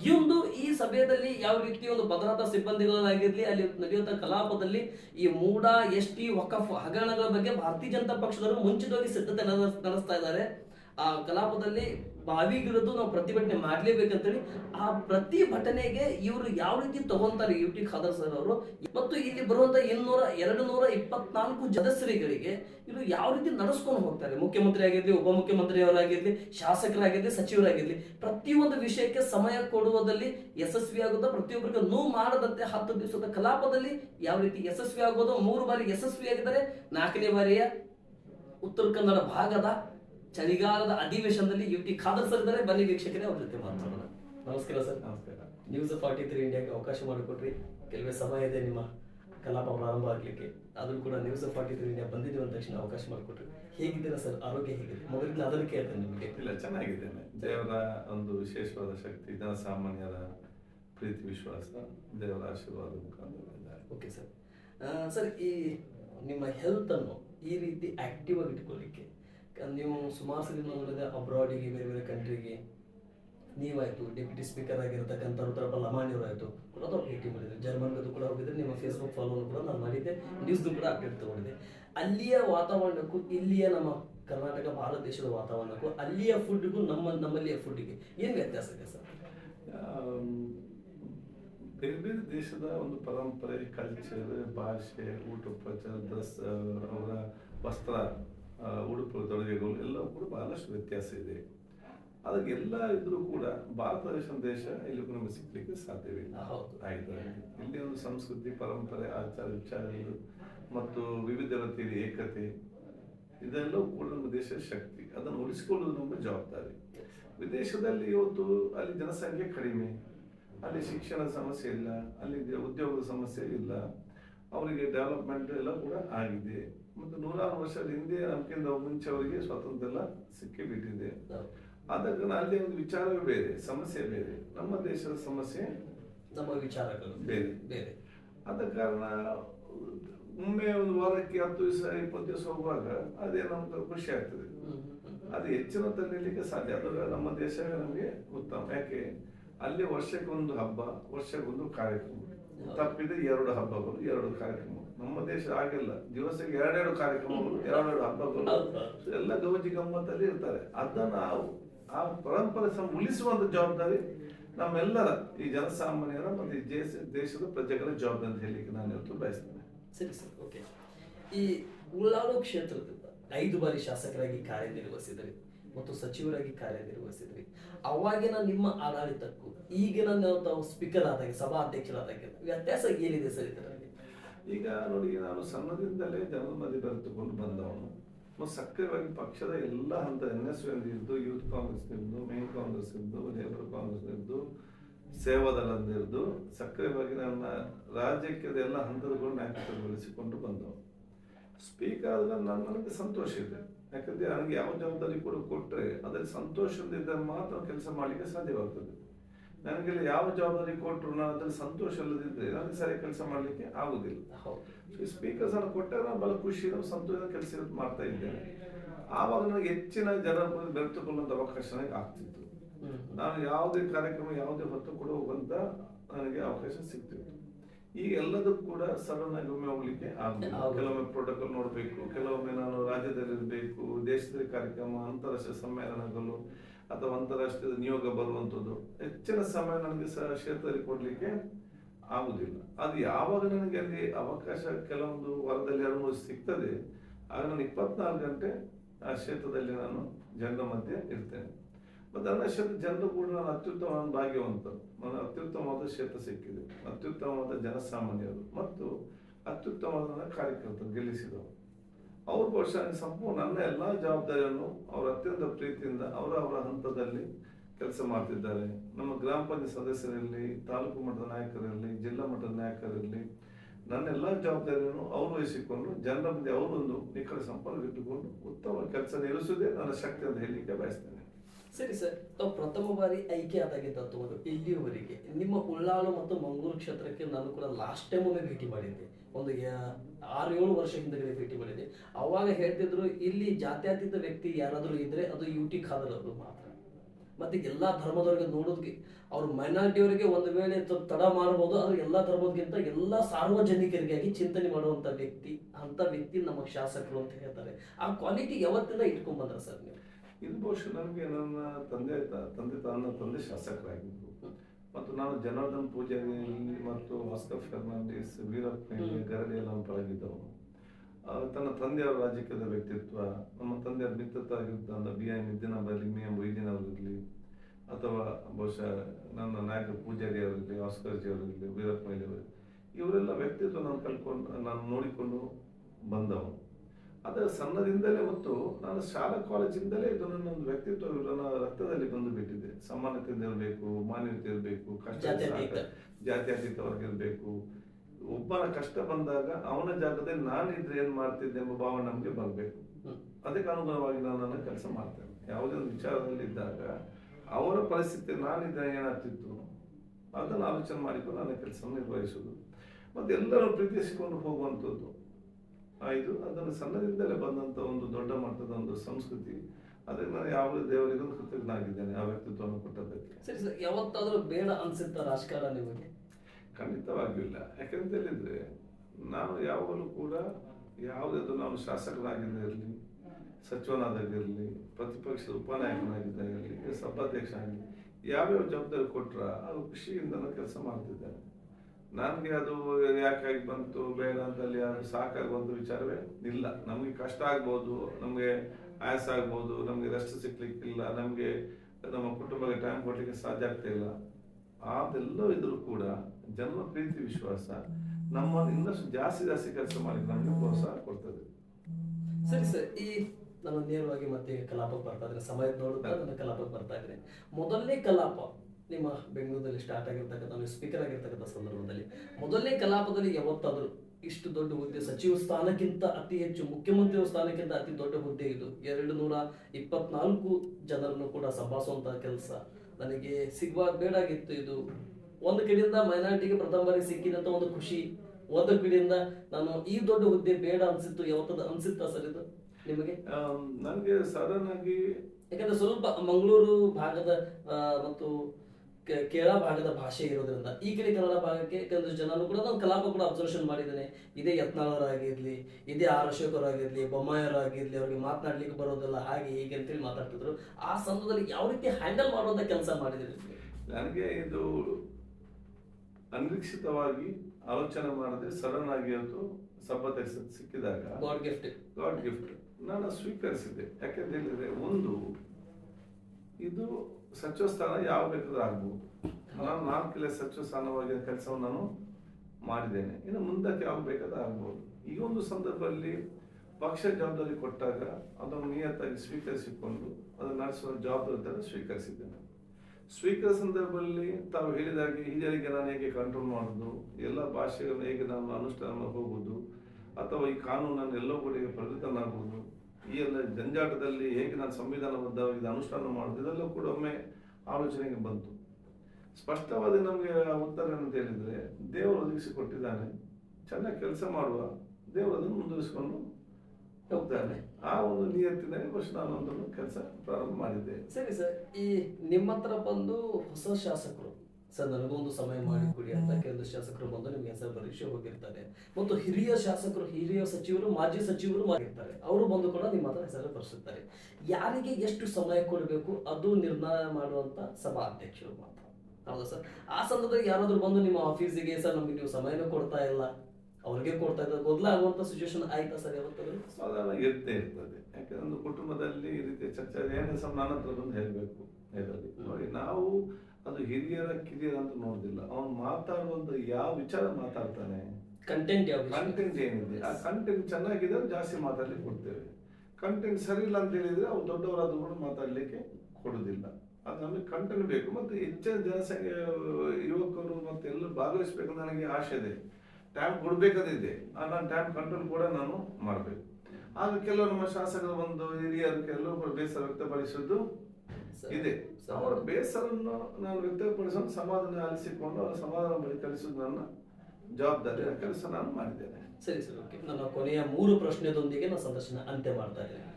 ಇಂದು ಈ ಸಭೆಯಲ್ಲಿ ಯಾವ ರೀತಿ ಒಂದು ಭದ್ರತಾ ಸಿಬ್ಬಂದಿಗಳಾಗಿರ್ಲಿ, ಅಲ್ಲಿ ನಡೆಯುವಂತಹ ಕಲಾಪದಲ್ಲಿ ಈ ಮೂಡ, ಎಸ್ ಟಿ, ವಕಫ್ ಹಗರಣಗಳ ಬಗ್ಗೆ ಭಾರತೀಯ ಜನತಾ ಪಕ್ಷದವರು ಮುಂಚಿತವಾಗಿ ಸಿದ್ಧತೆ ನಡೆಸ್- ನಡೆಸ್ತಾ ಇದ್ದಾರೆ. ಆ ಕಲಾಪದಲ್ಲಿ ಬಾವಿಗಿಳಿದು ನಾವು ಪ್ರತಿಭಟನೆ ಮಾಡ್ಲೇಬೇಕಂತೇಳಿ ಆ ಪ್ರತಿಭಟನೆಗೆ ಇವರು ಯಾವ ರೀತಿ ತಗೊಂತಾರೆ ಯು ಟಿ ಖಾದರ್ ಸರ್ ಅವರು? ಮತ್ತು ಇಲ್ಲಿ ಬರುವಂತ ಇನ್ನೂರ ಎರಡು ನೂರ ಇಪ್ಪತ್ನಾಲ್ಕು ಸದಸ್ಯರುಗಳಿಗೆ ಇವರು ಯಾವ ರೀತಿ ನಡೆಸ್ಕೊಂಡು ಹೋಗ್ತಾರೆ? ಮುಖ್ಯಮಂತ್ರಿ ಆಗಿರ್ಲಿ, ಉಪಮುಖ್ಯಮಂತ್ರಿ ಅವರಾಗಿರ್ಲಿ, ಶಾಸಕರಾಗಿರ್ಲಿ, ಸಚಿವರಾಗಿರ್ಲಿ, ಪ್ರತಿಯೊಂದು ವಿಷಯಕ್ಕೆ ಸಮಯ ಕೊಡುವುದಲ್ಲಿ ಯಶಸ್ವಿಯಾಗುತ್ತಾ ಪ್ರತಿಯೊಬ್ಬರಿಗೆ ನೋವು ಮಾಡದಂತೆ ಹತ್ತು ದಿವಸದ ಕಲಾಪದಲ್ಲಿ ಯಾವ ರೀತಿ ಯಶಸ್ವಿ ಆಗೋದು? ಮೂರು ಬಾರಿ ಯಶಸ್ವಿಯಾಗಿದ್ದಾರೆ ನಾಲ್ಕನೇ ಬಾರಿಯ ಉತ್ತರ ಕನ್ನಡ ಭಾಗದ ಚಳಿಗಾಲದ ಅಧಿವೇಶನದಲ್ಲಿ ಯು ಟಿ ಖಾದರ್ ಸರ್ ಇದ್ದಾರೆ. ಬನ್ನಿ ವೀಕ್ಷಕರೇ ಅವ್ರ ಜೊತೆ ಮಾತಾಡೋಣ. ನಮಸ್ಕಾರ ಸರ್ ನಮಸ್ಕಾರ. ನ್ಯೂಸ್ ಫಾರ್ಟಿ ತ್ರೀ ಇಂಡಿಯಾಗೆ ಅವಕಾಶ ಮಾಡಿಕೊಟ್ರಿ. ಕೆಲವೇ ಸಮಯ ಇದೆ ನಿಮ್ಮ ಕಲಾಪ ಪ್ರಾರಂಭ ಆಗಲಿಕ್ಕೆ. ಆದರೂ ಕೂಡ ನ್ಯೂಸ್ ಫಾರ್ಟಿ ತ್ರೀ ಇಂಡಿಯಾ ಬಂದಿದ್ದೀವಿ ಅಂದ ತಕ್ಷಣ ಅವಕಾಶ ಮಾಡಿಕೊಟ್ರಿ. ಹೇಗಿದ್ದೀರಾ ಸರ್ ಆರೋಗ್ಯ ಹೇಗಿದೆ? ಮೊದಲಿಂದ ಅದನ್ನು ಕೇಳ್ತೇನೆ ನಿಮಗೆ? ಇಲ್ಲ ಚೆನ್ನಾಗಿದ್ದೇನೆ. ದೇವರ ಒಂದು ವಿಶೇಷವಾದ ಶಕ್ತಿ ಜನಸಾಮಾನ್ಯರ ಪ್ರೀತಿ ವಿಶ್ವಾಸ. ದೇವರ ಆಶೀರ್ವಾದ ಮುಖಾಂತರ ಓಕೆ ಸರ್ ಸರ್ ಈ ನಿಮ್ಮ ಹೆಲ್ತ್ ಅನ್ನು ಈ ರೀತಿ ಆಕ್ಟಿವ್ ಆಗಿ ಇಟ್ಕೊಳ್ಳಿಕ್ಕೆ ನೀವು ಸುಮಾರು ಸಲ ನೋಡಿದ್ರೆ ಅಬ್ರಾಡಿಗೆ ಬೇರೆ ಬೇರೆ ಕಂಟ್ರಿಗೆ ನೀವಾಯ್ತು ಡೆಪ್ಯೂಟಿ ಸ್ಪೀಕರ್ ಆಗಿರ್ತಕ್ಕಂಥ ರುದ್ರಪ್ಪ ಲಮಾಣಿಯವರಾಯ್ತು ಕೂಡ ಅದು ಭೇಟಿ ಮಾಡಿದ್ರು. ಜರ್ಮನ್ಗದು ಕೂಡ ಹೋಗಿದ್ರೆ, ನಿಮ್ಮ ಫೇಸ್ಬುಕ್ ಫಾಲೋನು ಕೂಡ ನಾನು ಮಾಡಿದ್ದೆ ನ್ಯೂಸ್ದು ಕೂಡ ಅಪ್ಡೇಟ್ ತಗೊಂಡಿದ್ದೆ. ಅಲ್ಲಿಯ ವಾತಾವರಣಕ್ಕೂ, ಇಲ್ಲಿಯ ನಮ್ಮ ಕರ್ನಾಟಕ, ಭಾರತ ದೇಶದ ವಾತಾವರಣಕ್ಕೂ, ಅಲ್ಲಿಯ ಫುಡ್ಗೂ ನಮ್ಮ, ನಮ್ಮಲ್ಲಿಯ ಫುಡ್ಗೆ ಏನು ವ್ಯತ್ಯಾಸ ಇದೆ ಸರ್? ಬೇರೆ ಬೇರೆ ದೇಶದ ಒಂದು ಪರಂಪರೆ ಕಲ್ಚರ್ ಭಾಷೆ, ಊಟ ಉಪಚಾರ ಡ್ರೆಸ್, ಅವರ ವಸ್ತ್ರ ಉಡುಪು ತೊಡುಗೆಗಳು ಎಲ್ಲವೂ ಕೂಡ ಬಹಳಷ್ಟು ವ್ಯತ್ಯಾಸ ಇದೆ. ಅದಕ್ಕೆ ಎಲ್ಲ ಇದ್ರೂ ಕೂಡ ಭಾರತ ದೇಶ ದೇಶ ಇಲ್ಲಿ ನಮಗೆ ಸಿಗ್ಲಿಕ್ಕೆ ಸಾಧ್ಯವಿಲ್ಲ ಹೌದು. ಆಯ್ತು? ಇಲ್ಲಿ ಒಂದು ಸಂಸ್ಕೃತಿ ಪರಂಪರೆ ಆಚಾರ ವಿಚಾರಗಳು ಮತ್ತು ವಿವಿಧ ರೀತಿಯಲ್ಲಿ ಏಕತೆ ಇದೆಲ್ಲವೂ ಕೂಡ ನಮ್ಮ ದೇಶದ ಶಕ್ತಿ. ಅದನ್ನು ಉಳಿಸಿಕೊಳ್ಳೋದು ನಮ್ಮ ಜವಾಬ್ದಾರಿ. ವಿದೇಶದಲ್ಲಿ ಇವತ್ತು ಅಲ್ಲಿ ಜನಸಂಖ್ಯೆ ಕಡಿಮೆ ಅಲ್ಲಿ ಶಿಕ್ಷಣದ ಸಮಸ್ಯೆ ಇಲ್ಲ ಅಲ್ಲಿ ಉದ್ಯೋಗದ ಸಮಸ್ಯೆ ಇಲ್ಲ ಅವರಿಗೆ ಡೆವಲಪ್ಮೆಂಟ್ ಎಲ್ಲ ಕೂಡ ಆಗಿದೆ. ಮತ್ತು ನೂರಾರು ವರ್ಷದ ಹಿಂದೆ ನಮ್ಗಿಂತ ಮುಂಚೆ ಅವರಿಗೆ ಸ್ವಾತಂತ್ರ್ಯ ಎಲ್ಲ ಸಿಕ್ಕಿ ಬಿಟ್ಟಿದೆ ಅದಕ್ಕೆ ಅಲ್ಲಿ ಒಂದು ವಿಚಾರವೇ ಬೇರೆ ಸಮಸ್ಯೆ ಬೇರೆ. ನಮ್ಮ ದೇಶದ ಸಮಸ್ಯೆ ನಮ್ಮ ವಿಚಾರಗಳು ಬೇರೆ. ಬೇರೆ. ಆದ ಕಾರಣ ಒಮ್ಮೆ ಒಂದು ವಾರಕ್ಕೆ ಹತ್ತು ದಿವಸ ಇಪ್ಪತ್ತು ದಿವಸ ಹೋಗುವಾಗ ಅದೇ ನಮ್ಗೆ ಖುಷಿ ಆಗ್ತದೆ. ಅದು ಹೆಚ್ಚಿನ ತರಲಿಕ್ಕೆ ಸಾಧ್ಯ. ಅದು ನಮ್ಮ ದೇಶವೇ ನಮಗೆ ಉತ್ತಮ. ಯಾಕೆ? ಅಲ್ಲಿ ವರ್ಷಕ್ಕೆ ಒಂದು ಹಬ್ಬ ವರ್ಷಕ್ಕೊಂದು ಕಾರ್ಯಕ್ರಮ. ತಪ್ಪಿದೆ ಎರಡು ಹಬ್ಬಗಳು ಎರಡು ಕಾರ್ಯಕ್ರಮ ನಮ್ಮ ದೇಶ ಆಗಿಲ್ಲ ದಿವಸಕ್ಕೆ ಎರಡೆರಡು ಕಾರ್ಯಕ್ರಮಗಳು ಎರಡೆರಡು ಹಬ್ಬಗಳು. ಎಲ್ಲ ಗೌಜಿ ಗಮ್ಮತ್ತಲ್ಲಿ ಇರ್ತಾರೆ. ಅದನ್ನ ನಾವು ಆ ಪರಂಪರೆ ಉಳಿಸುವಂತ ಜವಾಬ್ದಾರಿ ನಮ್ಮೆಲ್ಲರ ಈ ಜನಸಾಮಾನ್ಯರ ಮತ್ತು ಈ ದೇಶ ದೇಶದ ಪ್ರಜೆಗಳ ಜವಾಬ್ದಾರಿ ಅಂತ ಹೇಳಲಿಕ್ಕೆ ನಾನು ಇವತ್ತು ಬಯಸ್ತೇನೆ. ಸರಿ ಸರ್ ಓಕೆ ಈ ಉಳ್ಳಾಳು ಕ್ಷೇತ್ರದಿಂದ ಐದು ಬಾರಿ ಶಾಸಕರಾಗಿ ಕಾರ್ಯನಿರ್ವಹಿಸಿದ್ರಿ ಮತ್ತು ಸಚಿವರಾಗಿ ಕಾರ್ಯನಿರ್ವಹಿಸಿದ್ರಿ ಅವಾಗಿನ ನಿಮ್ಮ ಆಡಳಿತಕ್ಕೂ, ಈಗಿನ ತಾವು ಸ್ಪೀಕರ್ ಆದಾಗ ಸಭಾಧ್ಯಕ್ಷರಾದಾಗ ವ್ಯತ್ಯಾಸ ಏನಿದೆ ಸರ್ ಇದರಲ್ಲಿ? ಈಗ ನೋಡಿ, ನಾನು ಸಣ್ಣದಿಂದಲೇ ಜನರ ಮಧ್ಯೆ ಬೆರೆತುಕೊಂಡು ಬಂದವನು. ಸಕ್ರಿಯವಾಗಿ ಪಕ್ಷದ ಎಲ್ಲ ಹಂತ ಎನ್ ಎಸ್ ಇದ್ದು ಯೂತ್ ಕಾಂಗ್ರೆಸ್ ಇದ್ದು ಮೇನ್ ಕಾಂಗ್ರೆಸ್ ಇದ್ದು ಲೇಬರ್ ಕಾಂಗ್ರೆಸ್ ಇದ್ದು ಸೇವಾದಳಂದಿದ್ದು ಸಕ್ರಿಯವಾಗಿ ನನ್ನ ರಾಜ್ಯಕ್ಕೆ ಎಲ್ಲ ಹಂತದಗಳು ನಾಯಕತ್ವಗೊಳಿಸಿಕೊಂಡು ಬಂದವು ಸ್ಪೀಕರ್ ನನ್ನ ನನಗೆ ಸಂತೋಷ ಇದೆ. ಯಾಕಂದ್ರೆ ನನಗೆ ಯಾವ ಜವಾಬ್ದಾರಿ ಕೂಡ ಕೊಟ್ಟರೆ ಅದರಲ್ಲಿ ಸಂತೋಷದಿಂದ ಮಾತ್ರ ಕೆಲಸ ಮಾಡಲಿಕ್ಕೆ ಸಾಧ್ಯವಾಗ್ತದೆ. ನನಗೆಲ್ಲ ಯಾವ ಜವಾಬ್ದಾರಿ ಕೊಟ್ಟರು ನಾನು ಅದ್ರಲ್ಲಿ ಸಂತೋಷ ಇಲ್ಲದಿದ್ದರೆ ನನಗೆ ಸರಿ ಕೆಲಸ ಮಾಡಲಿಕ್ಕೆ ಆಗುದಿಲ್ಲ ಸ್ಪೀಕರ್ಸ್ ಅನ್ನು ಕೊಟ್ಟಾಗ ನಾನು ಬಹಳ ಖುಷಿ ನಾವು ಸಂತೋಷ ಕೆಲಸ ಮಾಡ್ತಾ ಇದ್ದೇನೆ ಆವಾಗ ನನಗೆ ಹೆಚ್ಚಿನ ಜನರ ಬೆರೆತುಕೊಳ್ಳುವಂಥ ಅವಕಾಶ ನನಗೆ ಆಗ್ತಿತ್ತು. ನಾನು ಯಾವುದೇ ಕಾರ್ಯಕ್ರಮ ಯಾವುದೇ ಹೊತ್ತು ಕೂಡ ಹೋಗುವಂತ ನನಗೆ ಅವಕಾಶ ಸಿಗ್ತಿತ್ತು. ಈಗ ಎಲ್ಲದಕ್ಕೂ ಕೂಡ ಸಡನ್ ಆಗಿ ಒಮ್ಮೆ ಹೋಗ್ಲಿಕ್ಕೆ. ಕೆಲವೊಮ್ಮೆ ಪ್ರೋಟೋಕಾಲ್ ನೋಡಬೇಕು ಕೆಲವೊಮ್ಮೆ ನಾನು ರಾಜ್ಯದಲ್ಲಿ ಇರಬೇಕು ದೇಶದಲ್ಲಿ ಕಾರ್ಯಕ್ರಮ ಅಂತಾರಾಷ್ಟ್ರೀಯ ಸಮ್ಮೇಳನಗಳು ಅಥವಾ ಅಂತಾರಾಷ್ಟ್ರೀಯ ನಿಯೋಗ ಬರುವಂಥದ್ದು ಹೆಚ್ಚಿನ ಸಮಯ ನನಗೆ ಸಹ ಕ್ಷೇತ್ರದಲ್ಲಿ ಕೊಡ್ಲಿಕ್ಕೆ ಆಗುದಿಲ್ಲ. ಅದು ಯಾವಾಗ ನನಗೆ ಅಲ್ಲಿ ಅವಕಾಶ ಕೆಲವೊಂದು ವಾರದಲ್ಲಿ ಎರಡು ಮೂರು ಸಿಗ್ತದೆ ಆಗ ನಾನು ಇಪ್ಪತ್ನಾಲ್ಕು ಗಂಟೆ ಆ ಕ್ಷೇತ್ರದಲ್ಲಿ ನಾನು ಜನರ ಮಧ್ಯೆ ಇರ್ತೇನೆ. ಮತ್ತೆ ಕ್ಷೇತ್ರ ಜನರು ಕೂಡ ನಾನು ಅತ್ಯುತ್ತಮವಾದ ಭಾಗ್ಯವಂತ ನನ್ನ ಅತ್ಯುತ್ತಮವಾದ ಕ್ಷೇತ್ರ ಸಿಕ್ಕಿದೆ. ಅತ್ಯುತ್ತಮವಾದ ಜನಸಾಮಾನ್ಯರು. ಮತ್ತು ಅತ್ಯುತ್ತಮವಾದ ಕಾರ್ಯಕರ್ತರು ಗೆಲ್ಲಿಸಿದವರು. ಅವ್ರ ಬಹುಶಃ ಸಂಪೂರ್ಣ ನನ್ನ ಎಲ್ಲ ಜವಾಬ್ದಾರಿಯನ್ನು ಅವರ ಅತ್ಯಂತ ಪ್ರೀತಿಯಿಂದ ಅವರ ಅವರ ಹಂತದಲ್ಲಿ ಕೆಲಸ ಮಾಡ್ತಿದ್ದಾರೆ. ನಮ್ಮ ಗ್ರಾಮ ಪಂಚಾಯತ್ ಸದಸ್ಯರಲ್ಲಿ ತಾಲೂಕು ಮಟ್ಟದ ನಾಯಕರಲ್ಲಿ ಜಿಲ್ಲಾ ಮಟ್ಟದ ನಾಯಕರಿರಲಿ, ನನ್ನ ಎಲ್ಲ ಜವಾಬ್ದಾರಿಯನ್ನು ಅವರು ವಹಿಸಿಕೊಂಡು ಜನರ ಮುಂದೆ ಅವರೊಂದು ನಿಖರ ಸಂಪರ್ಕ ಇಟ್ಟುಕೊಂಡು ಉತ್ತಮ ಕೆಲಸ ನಿಲ್ಲಿಸುವುದೇ ನನ್ನ ಶಕ್ತಿ ಅಂತ ಹೇಳಲಿಕ್ಕೆ ಬಯಸ್ತೇನೆ. ಸರಿ ಸರ್ ತಾವು ಪ್ರಥಮ ಬಾರಿ ಆಯ್ಕೆ ಆದಾಗಿದ್ದ ಒಂದು ಇಲ್ಲಿಯವರೆಗೆ ನಿಮ್ಮ ಉಳ್ಳಾಳು ಮತ್ತು ಮಂಗಳೂರು ಕ್ಷೇತ್ರಕ್ಕೆ ನಾನು ಕೂಡ ಲಾಸ್ಟ್ ಟೈಮ್ ಒಮ್ಮೆ ಭೇಟಿ ಮಾಡಿದ್ದೆ. ಒಂದು ಆರು ಏಳು ವರ್ಷ ಹಿಂದೆ ಭೇಟಿ ಮಾಡಿದ್ದೆ. ಅವಾಗ ಹೇಳ್ತಿದ್ರು, ಇಲ್ಲಿ ಜಾತ್ಯತೀತ ವ್ಯಕ್ತಿ ಯಾರಾದರೂ ಇದ್ರೆ ಅದು ಯು ಟಿ ಖಾದರ್ ಮಾತ್ರ. ಮತ್ತೆ ಎಲ್ಲ ಧರ್ಮದವರಿಗೆ ನೋಡೋದಕ್ಕೆ ಅವ್ರು ಮೈನಾರಿಟಿಯವರಿಗೆ ಒಂದು ವೇಳೆ ತಡ ಮಾಡಬಹುದು ಆದ್ರೆ ಎಲ್ಲ ಧರ್ಮದಕ್ಕಿಂತ ಎಲ್ಲ ಸಾರ್ವಜನಿಕರಿಗಾಗಿ ಚಿಂತನೆ ಮಾಡುವಂತ ವ್ಯಕ್ತಿ, ಅಂತ ವ್ಯಕ್ತಿ ನಮ್ಮ ಶಾಸಕರು ಅಂತ ಹೇಳ್ತಾರೆ. ಆ ಕ್ವಾಲಿಟಿ ಯಾವತ್ತಿಂದ ಇಟ್ಕೊಂಡ್ ಬಂದ್ರ ಸರ್ ನೀವು? ಇದು ಬಹುಶಃ ನನಗೆ ನನ್ನ ತಂದೆ ತ- ತಂದೆ ನನ್ನ ತಂದೆ ಶಾಸಕರಾಗಿದ್ದರು ಮತ್ತು ನಾನು ಜನಾರ್ದನ್ ಪೂಜಾರಿ ಮತ್ತು ಆಸ್ಕರ್ ಫೆರ್ನಾಂಡಿಸ್ ವೀರಪ್ಪ ಗರಡಿ ಎಲ್ಲ ಪಳಗಿದ್ದವನು. ತನ್ನ ತಂದೆಯವರ ರಾಜಕೀಯದ ವ್ಯಕ್ತಿತ್ವ ನಮ್ಮ ತಂದೆಯವರ ಅಂದ ಬಿ ಐ ಮಿದ್ದಿನ ಮಿ ಎಂ ಮೊಯ್ದಿನವರಿರಲಿ ಅಥವಾ ಬಹುಶಃ ನನ್ನ ನಾಯಕ ಪೂಜಾರಿ ಅವರಿರಲಿ ಆಸ್ಕರ್ ಜಿ ಅವರಿರಲಿ ವೀರಪ್ಪ ಮೊಯ್ಲಿ ಅವರಿರಲಿ ಇವರೆಲ್ಲ ವ್ಯಕ್ತಿತ್ವ ನಾನು ಕಲ್ಕೊಂಡು ನಾನು ನೋಡಿಕೊಂಡು ಬಂದವನು. ಅದರ ಸಣ್ಣದಿಂದಲೇ ಮತ್ತು ನಾನು ಶಾಲಾ ಕಾಲೇಜಿಂದಲೇ ಇದು ನನ್ನ ಒಂದು ವ್ಯಕ್ತಿತ್ವ ನನ್ನ ರಕ್ತದಲ್ಲಿ ಬಂದು ಬಿಟ್ಟಿದೆ. ಸಮಾನತೆಯಿಂದ ಇರಬೇಕು ಮಾನ್ಯತೆ ಇರಬೇಕು ಕಷ್ಟ ಜಾತ್ಯತೀತ. ಜಾತ್ಯತೀತವಾಗಿರ್ಬೇಕು. ಒಬ್ಬನ ಕಷ್ಟ ಬಂದಾಗ ಅವನ ಜಾಗದಲ್ಲಿ ನಾನಿದ್ರೆ ಏನ್ ಮಾಡ್ತಿದ್ದೆ ಎಂಬ ಭಾವನೆ ನಮಗೆ ಬರಬೇಕು. ಅದಕ್ಕೆ ಅನುಗುಣವಾಗಿ ನಾನು ನನ್ನ ಕೆಲಸ ಮಾಡ್ತೇನೆ. ಯಾವುದೇ ಒಂದು ವಿಚಾರದಲ್ಲಿ ಇದ್ದಾಗ ಅವರ ಪರಿಸ್ಥಿತಿ ನಾನಿದ್ರೆ ಏನಾಗ್ತಿತ್ತು? ಅದನ್ನು ಆಲೋಚನೆ ಮಾಡಿಕೊಂಡು ನನ್ನ ಕೆಲಸವನ್ನು ನಿರ್ವಹಿಸುವುದು. ಮತ್ತೆ ಎಲ್ಲರೂ ಪ್ರೀತಿಸಿಕೊಂಡು ಹೋಗುವಂಥದ್ದು. ಆಯ್ತು ಅದನ್ನು ಸಣ್ಣದಿಂದಲೇ ಬಂದಂತ ಒಂದು ದೊಡ್ಡ ಮಟ್ಟದ ಒಂದು ಸಂಸ್ಕೃತಿ. ಅದಕ್ಕೆ ನಾನು ಯಾವುದೇ ದೇವರಿಗೂ ಕೃತಜ್ಞನಾಗಿದ್ದೇನೆ ಆ ವ್ಯಕ್ತಿತ್ವವನ್ನು ಕೊಟ್ಟದ್ದಕ್ಕೆ. ಸರಿ ಸರ್ ಯಾವತ್ತಾದರೂ ಬೇಡ ಅನ್ಸುತ್ತ ರಾಜಕಾರಣ ನಿಮಗೆ? ಖಂಡಿತವಾಗಿಲ್ಲ. ಯಾಕೆಂತ ಹೇಳಿದ್ರೆ ನಾನು ಯಾವಾಗಲೂ ಕೂಡ ಯಾವುದಾದ್ರು ನಾನು ಇರಲಿ ಸಚಿವನಾದಾಗಿರಲಿ ಪ್ರತಿಪಕ್ಷದ ಉಪನಾಯಕನಾಗಿದ್ದಾಗಿರಲಿ ಸಭಾಧ್ಯಕ್ಷ ಆಗಲಿ ಯಾವ್ಯಾವ ಜವಾಬ್ದಾರಿ ಕೊಟ್ರ ಅದು ಖುಷಿಯಿಂದ ನಾನು ಕೆಲಸ ಮಾಡ್ತಿದ್ದೇನೆ ನನಗೆ ಅದು ಯಾಕಾಗಿ ಬಂತು, ಬೇಡ ಅಂತ ಅಲ್ಲಿ ಸಾಕಾಗಿ ಸಾಕಾಗುವಂತ ವಿಚಾರವೇ ಇಲ್ಲ. ನಮಗೆ ಕಷ್ಟ ಆಗ್ಬೋದು, ನಮಗೆ ಆಯಾಸ ಆಗ್ಬೋದು, ನಮಗೆ ರೆಸ್ಟ್ ಸಿಗ್ಲಿಕ್ಕಿಲ್ಲ ನಮಗೆ ನಮ್ಮ ಕುಟುಂಬಕ್ಕೆ ಟೈಮ್ ಕೊಡ್ಲಿಕ್ಕೆ ಸಾಧ್ಯ ಆಗ್ತಾ ಇಲ್ಲ. ಅದೆಲ್ಲ ಇದ್ರೂ ಕೂಡ ಜನರ ಪ್ರೀತಿ ವಿಶ್ವಾಸ ನಮ್ಮ ಇನ್ನಷ್ಟು ಜಾಸ್ತಿ ಜಾಸ್ತಿ ಕೆಲಸ ಮಾಡಿ ನಮಗೆ ಪ್ರೋತ್ಸಾಹ ಕೊಡ್ತದೆ. ಸರಿ ಸರ್, ಈ ನಾನು ನೇರವಾಗಿ ಮತ್ತೆ ಕಲಾಪಕ್ಕೆ ಬರ್ತಾ ಇದ್ರೆ ಸಮಯ ನೋಡುತ್ತಾ ನನ್ನ ಕಲಾಪಕ್ಕೆ ಬರ್ತಾ ಇದ್ರೆ ಮೊದಲನೇ ಕಲಾಪ ನಿಮ್ಮ ಬೆಂಗಳೂರಲ್ಲಿ ಸ್ಟಾರ್ಟ್ ಆಗಿರ್ತಕ್ಕಂಥ ನೀವು ಸ್ಪೀಕರ್ ಆಗಿರ್ತಕ್ಕಂಥ ಸಂದರ್ಭದಲ್ಲಿ ಮೊದಲನೇ ಕಲಾಪದಲ್ಲಿ ಯಾವತ್ತಾದರೂ ಇಷ್ಟು ದೊಡ್ಡ ಹುದ್ದೆ ಸಚಿವ ಸ್ಥಾನಕ್ಕಿಂತ ಅತಿ ಹೆಚ್ಚು ಮುಖ್ಯಮಂತ್ರಿ ಸ್ಥಾನಕ್ಕಿಂತ ಅತಿ ದೊಡ್ಡ ಹುದ್ದೆ ಇದು. ಎರಡು ನೂರ ಇಪ್ಪತ್ನಾಲ್ಕು ಜನರನ್ನು ಕೂಡ ಸಭಾಸುವಂತ ಕೆಲಸ ನನಗೆ ಸಿಗುವ ಬೇಡಾಗಿತ್ತು ಇದು. ಒಂದು ಕಡೆಯಿಂದ ಮೈನಾರಿಟಿಗೆ ಪ್ರಥಮ ಬಾರಿ ಸಿಕ್ಕಿದಂತ ಒಂದು ಖುಷಿ. ಒಂದು ಕಡೆಯಿಂದ ನಾನು ಈ ದೊಡ್ಡ ಹುದ್ದೆ ಬೇಡ ಅನ್ಸಿತ್ತು. ಯಾವತ್ತದ ಅನ್ಸಿತ್ತಾ ಸರ್ ಇದು ನಿಮಗೆ? ನನಗೆ ಸಡನ್ ಆಗಿ ಯಾಕಂದ್ರೆ ಸ್ವಲ್ಪ ಮಂಗಳೂರು ಭಾಗದ ಮತ್ತು ಕೇರಳ ಭಾಗದ ಭಾಷೆ ಇರೋದ್ರಿಂದ. ಈ ಕಡೆ ಕನ್ನಡ ಭಾಗಕ್ಕೆ ಕೆಲವು ಜನರು ಕೂಡ ನಾನು ಕಲಾಪ ಕೂಡ ಅಬ್ಸರ್ವೇಷನ್ ಮಾಡಿದ್ದೇನೆ ಇದೇ ಯತ್ನಾಳರಾಗಿರ್ಲಿ ಇದೇ ಆರ್ ಅಶೋಕರ್ ಆಗಿರ್ಲಿ ಬೊಮ್ಮಾಯರಾಗಿರ್ಲಿ ಅವ್ರಿಗೆ ಮಾತನಾಡ್ಲಿಕ್ಕೆ ಬರೋದಿಲ್ಲ ಹಾಗೆ ಹೀಗೆ ಅಂತೇಳಿ ಮಾತಾಡ್ತಿದ್ರು. ಆ ಸಂದರ್ಭದಲ್ಲಿ ಯಾವ ರೀತಿ ಹ್ಯಾಂಡಲ್ ಮಾಡುವಂತ ಕೆಲಸ ಮಾಡಿದ್ರಿ? ನನಗೆ ಇದು ಅನಿರೀಕ್ಷಿತವಾಗಿ ಆಲೋಚನೆ ಮಾಡದೆ ಸಡನ್ ಆಗಿ ಅದು ಸಭಾಧ್ಯಕ್ಷ ಸಿಕ್ಕಿದಾಗ ಗಾಡ್ ಗಿಫ್ಟ್ ಗಾಡ್ ಗಿಫ್ಟ್ ನಾನು ಸ್ವೀಕರಿಸಿದೆ. ಯಾಕೆಂತ ಹೇಳಿದ್ರೆ ಒಂದು ಇದು ಸಚಿವ ಸ್ಥಾನ ಯಾವ ಬೇಕಾದ್ರೂ ಆಗ್ಬೋದು ನಾನು ನಾಲ್ಕು ಸಚಿವ ಸ್ಥಾನವಾಗಿ ಕೆಲಸವನ್ನು ನಾನು ಮಾಡಿದ್ದೇನೆ. ಇನ್ನು ಮುಂದಕ್ಕೆ ಯಾವ ಬೇಕಾದ್ರೂ ಆಗ್ಬೋದು ಈ ಒಂದು ಸಂದರ್ಭದಲ್ಲಿ ಪಕ್ಷ ಜವಾಬ್ದಾರಿ ಕೊಟ್ಟಾಗ ಅದನ್ನು ನಿಯತ್ತಾಗಿ ಸ್ವೀಕರಿಸಿಕೊಂಡು ಅದನ್ನು ನಡೆಸುವ ಜವಾಬ್ದಾರಿ ಸ್ವೀಕರಿಸಿದ್ದೇನೆ. ಸ್ವೀಕರಿಸ ಸಂದರ್ಭದಲ್ಲಿ ತಾವು ಹೇಳಿದಾಗೆ ಹಿರಿಯರಿಗೆ ನಾನು ಹೇಗೆ ಕಂಟ್ರೋಲ್ ಮಾಡೋದು ಎಲ್ಲ ಭಾಷೆಗಳನ್ನು ಹೇಗೆ ನಾನು ಅನುಷ್ಠಾನ ಹೋಗುವುದು, ಅಥವಾ ಈ ಕಾನೂನನ್ನು ಎಲ್ಲೋ ಕಡೆಗೆ ಪರಿಣಿತನಾಗುವುದು ಈ ಎಲ್ಲ ಜಂಜಾಟದಲ್ಲಿ ಹೇಗೆ ನಾನು ಸಂವಿಧಾನಬದ್ಧ ಇದು ಅನುಷ್ಠಾನ ಮಾಡೋದು, ಇದೆಲ್ಲ ಕೂಡ ಒಮ್ಮೆ ಆಲೋಚನೆಗೆ ಬಂತು. ಸ್ಪಷ್ಟವಾದ ನಮಗೆ ಉತ್ತರ ಅಂತ ಹೇಳಿದ್ರೆ, ದೇವರು ಒದಗಿಸಿಕೊಟ್ಟಿದ್ದಾನೆ, ಚೆನ್ನಾಗಿ ಕೆಲಸ ಮಾಡುವ, ದೇವರು ಅದನ್ನು ಮುಂದುವರಿಸಿಕೊಂಡು ಹೋಗ್ತಾನೆ. ಆ ಒಂದು ನಿಯತ್ತಿನಲ್ಲಿ ಫಸ್ಟ್ ನಾನು ಕೆಲಸ ಪ್ರಾರಂಭ ಮಾಡಿದ್ದೆ. ಸರಿ ಸರ್, ಈ ನಿಮ್ಮ ಬಂದು ಹೊಸ ಶಾಸಕರು ಸರ್ ನನಗೊಂದು ಸಮಯ ಮಾಡಿ ಕೊಡಿ ಅಂತ ಕೆಲವು ಶಾಸಕರು ಬಂದು ನಿಮ್ಗೆ ಹೆಸರು ಪರೀಕ್ಷೆ ಹೋಗಿರ್ತಾರೆ. ಮತ್ತು ಹಿರಿಯ ಶಾಸಕರು ಹಿರಿಯ ಸಚಿವರು ಮಾಜಿ ಸಚಿವರು ಮಾಡಿರ್ತಾರೆ ಅವರು ಬಂದು ಕೂಡ ನಿಮ್ಮ ಹತ್ರ ಹೆಸರು ಬರೆಸುತ್ತಾರೆ. ಯಾರಿಗೆ ಎಷ್ಟು ಸಮಯ ಕೊಡಬೇಕು ಅದು ನಿರ್ಣಯ ಮಾಡುವಂತ ಸಭಾ ಅಧ್ಯಕ್ಷರು ಮಾತ್ರ. ಹೌದಾ ಸರ್? ಆ ಸಂದರ್ಭದಲ್ಲಿ ಯಾರಾದ್ರೂ ಬಂದು ನಿಮ್ಮ ಆಫೀಸಿಗೆ ಸರ್ ನಮ್ಗೆ ನೀವು ಸಮಯನೂ ಕೊಡ್ತಾ ಇಲ್ಲ. ಅವ್ರಿಗೆ ಕೊಡ್ತಾ ಇದ್ದಾರೆ. ಬದಲಾಗುವಂತ ಸಿಚುವೇಶನ್ ಆಯ್ತಾ ಸರ್ ಯಾವತ್ತಾದ್ರೂ? ಸಾಧಾರಣ ಇರ್ತೇ ಇರ್ತದೆ. ಯಾಕಂದ್ರೆ ಒಂದು ಕುಟುಂಬದಲ್ಲಿ ಈ ರೀತಿಯ ಚರ್ಚೆ ಏನೇ ಸರ್ ನನ್ನ ಹತ್ರ ಬಂದು ಹೇಳಬೇಕು. ನೋಡಿ ನಾವು ಅದು ಹಿರಿಯರ ಕಿರಿಯರ ಅಂತ ನೋಡೋದಿಲ್ಲ. ಅವನು ಮಾತಾಡುವಂತ ಯಾವ ವಿಚಾರ ಮಾತಾಡ್ತಾನೆ? ಕಂಟೆಂಟ್ ಯಾವ ಕಂಟೆಂಟ್ ಏನಿದೆ? ಆ ಕಂಟೆಂಟ್ ಚೆನ್ನಾಗಿದೆ ಅವ್ರು ಜಾಸ್ತಿ ಮಾತಾಡ್ಲಿಕ್ಕೆ ಕೊಡ್ತೇವೆ. ಕಂಟೆಂಟ್ ಸರಿ ಇಲ್ಲ ಅಂತ ಹೇಳಿದ್ರೆ ಅವ್ರು ದೊಡ್ಡವರಾದ್ರು ಕೂಡ ಮಾತಾಡ್ಲಿಕ್ಕೆ ಕೊಡುದಿಲ್ಲ. ಅದು ನಮಗೆ ಕಂಟೆಂಟ್ ಬೇಕು. ಮತ್ತೆ ಹೆಚ್ಚಿನ ಜನಸಂಖ್ಯೆ ಯುವಕರು ಮತ್ತೆ ಎಲ್ಲರೂ ಭಾಗವಹಿಸ್ಬೇಕು ನನಗೆ ಆಸೆ ಇದೆ. ಟೈಮ್ ಕೊಡ್ಬೇಕಾದಿದೆ ಆ ನಾನು ಟೈಮ್ ಕಂಟ್ರೋಲ್ ಕೂಡ ನಾನು ಮಾಡಬೇಕು. ಆಗ ಕೆಲವು ನಮ್ಮ ಶಾಸಕರು ಬಂದು ಹಿರಿಯರು ಕೆಲವು ಕೂಡ ಬೇಸರ ವ್ಯಕ್ತಪಡಿಸುವುದು ಸರ್, ಇದೆ. ಅವರ ಬೇಸರನ್ನು ನಾನು ವ್ಯಕ್ತಪಡಿಸಲು ಸಮಾಧಾನ ಆಲಿಸಿಕೊಂಡು ಅವರ ಸಮಾಧಾನ ಬಳಿ ಕಲಿಸೋದು ನನ್ನ ಜವಾಬ್ದಾರಿ ಕೆಲಸ ನಾನು ಮಾಡಿದ್ದೇನೆ. ಸರಿ ಸರ್ ಓಕೆ. ನನ್ನ ಕೊನೆಯ ಮೂರು ಪ್ರಶ್ನೆದೊಂದಿಗೆ ನಾನು ಸಂದರ್ಶನ ಅಂತ್ಯ ಮಾಡ್ತಾ ಇದ್ದೇನೆ.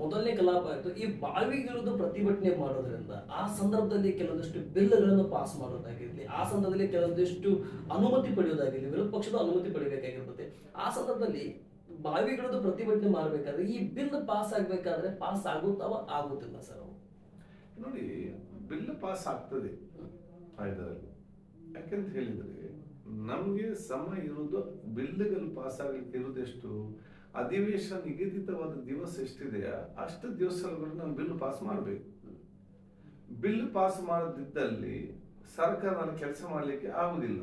ಮೊದಲನೇ ಕಲಾಪ ಆಯಿತು ಈ ಬಾವಿಗಿಳಿದು ಪ್ರತಿಭಟನೆ ಮಾಡೋದ್ರಿಂದ ಆ ಸಂದರ್ಭದಲ್ಲಿ ಕೆಲವೊಂದಿಷ್ಟು ಬಿಲ್ಗಳನ್ನು ಪಾಸ್ ಮಾಡೋದಾಗಿರ್ಲಿ ಆ ಸಂದರ್ಭದಲ್ಲಿ ಕೆಲವೊಂದಿಷ್ಟು ಅನುಮತಿ ಪಡೆಯೋದಾಗಿರ್ಲಿ ವಿರೋಧ ಪಕ್ಷದ ಅನುಮತಿ ಪಡೆಯಬೇಕಾಗಿರುತ್ತೆ ಆ ಸಂದರ್ಭದಲ್ಲಿ ಬಾವಿಗಿಳಿದು ಪ್ರತಿಭಟನೆ ಮಾಡಬೇಕಾದ್ರೆ ಈ ಬಿಲ್ ಪಾಸ್ ಆಗ್ಬೇಕಾದ್ರೆ ಪಾಸ್ ಆಗುತ್ತಾವ ಆಗುತ್ತಿಲ್ಲ ಸರ್ ನೋಡಿ, ಬಿಲ್ ಪಾಸ್ ಆಗ್ತದೆ ಇದರಲ್ಲಿ ಯಾಕೆಂತ ಹೇಳಿದ್ರೆ, ನಮ್ಗೆ ಸಮಯ ಇರುವುದು, ಬಿಲ್ಗಳು ಪಾಸ್ ಆಗಲಿಕ್ಕೆ ಇರುವುದೆಷ್ಟು ಅಧಿವೇಶನ ನಿಗದಿತವಾದ ದಿವಸ ಎಷ್ಟಿದೆಯಾ ಅಷ್ಟು ದಿವಸಗಳು ನಾವು ಬಿಲ್ ಪಾಸ್ ಮಾಡಬೇಕು. ಬಿಲ್ ಪಾಸ್ ಮಾಡದಿದ್ದಲ್ಲಿ ಸರ್ಕಾರ ಕೆಲಸ ಮಾಡಲಿಕ್ಕೆ ಆಗುದಿಲ್ಲ.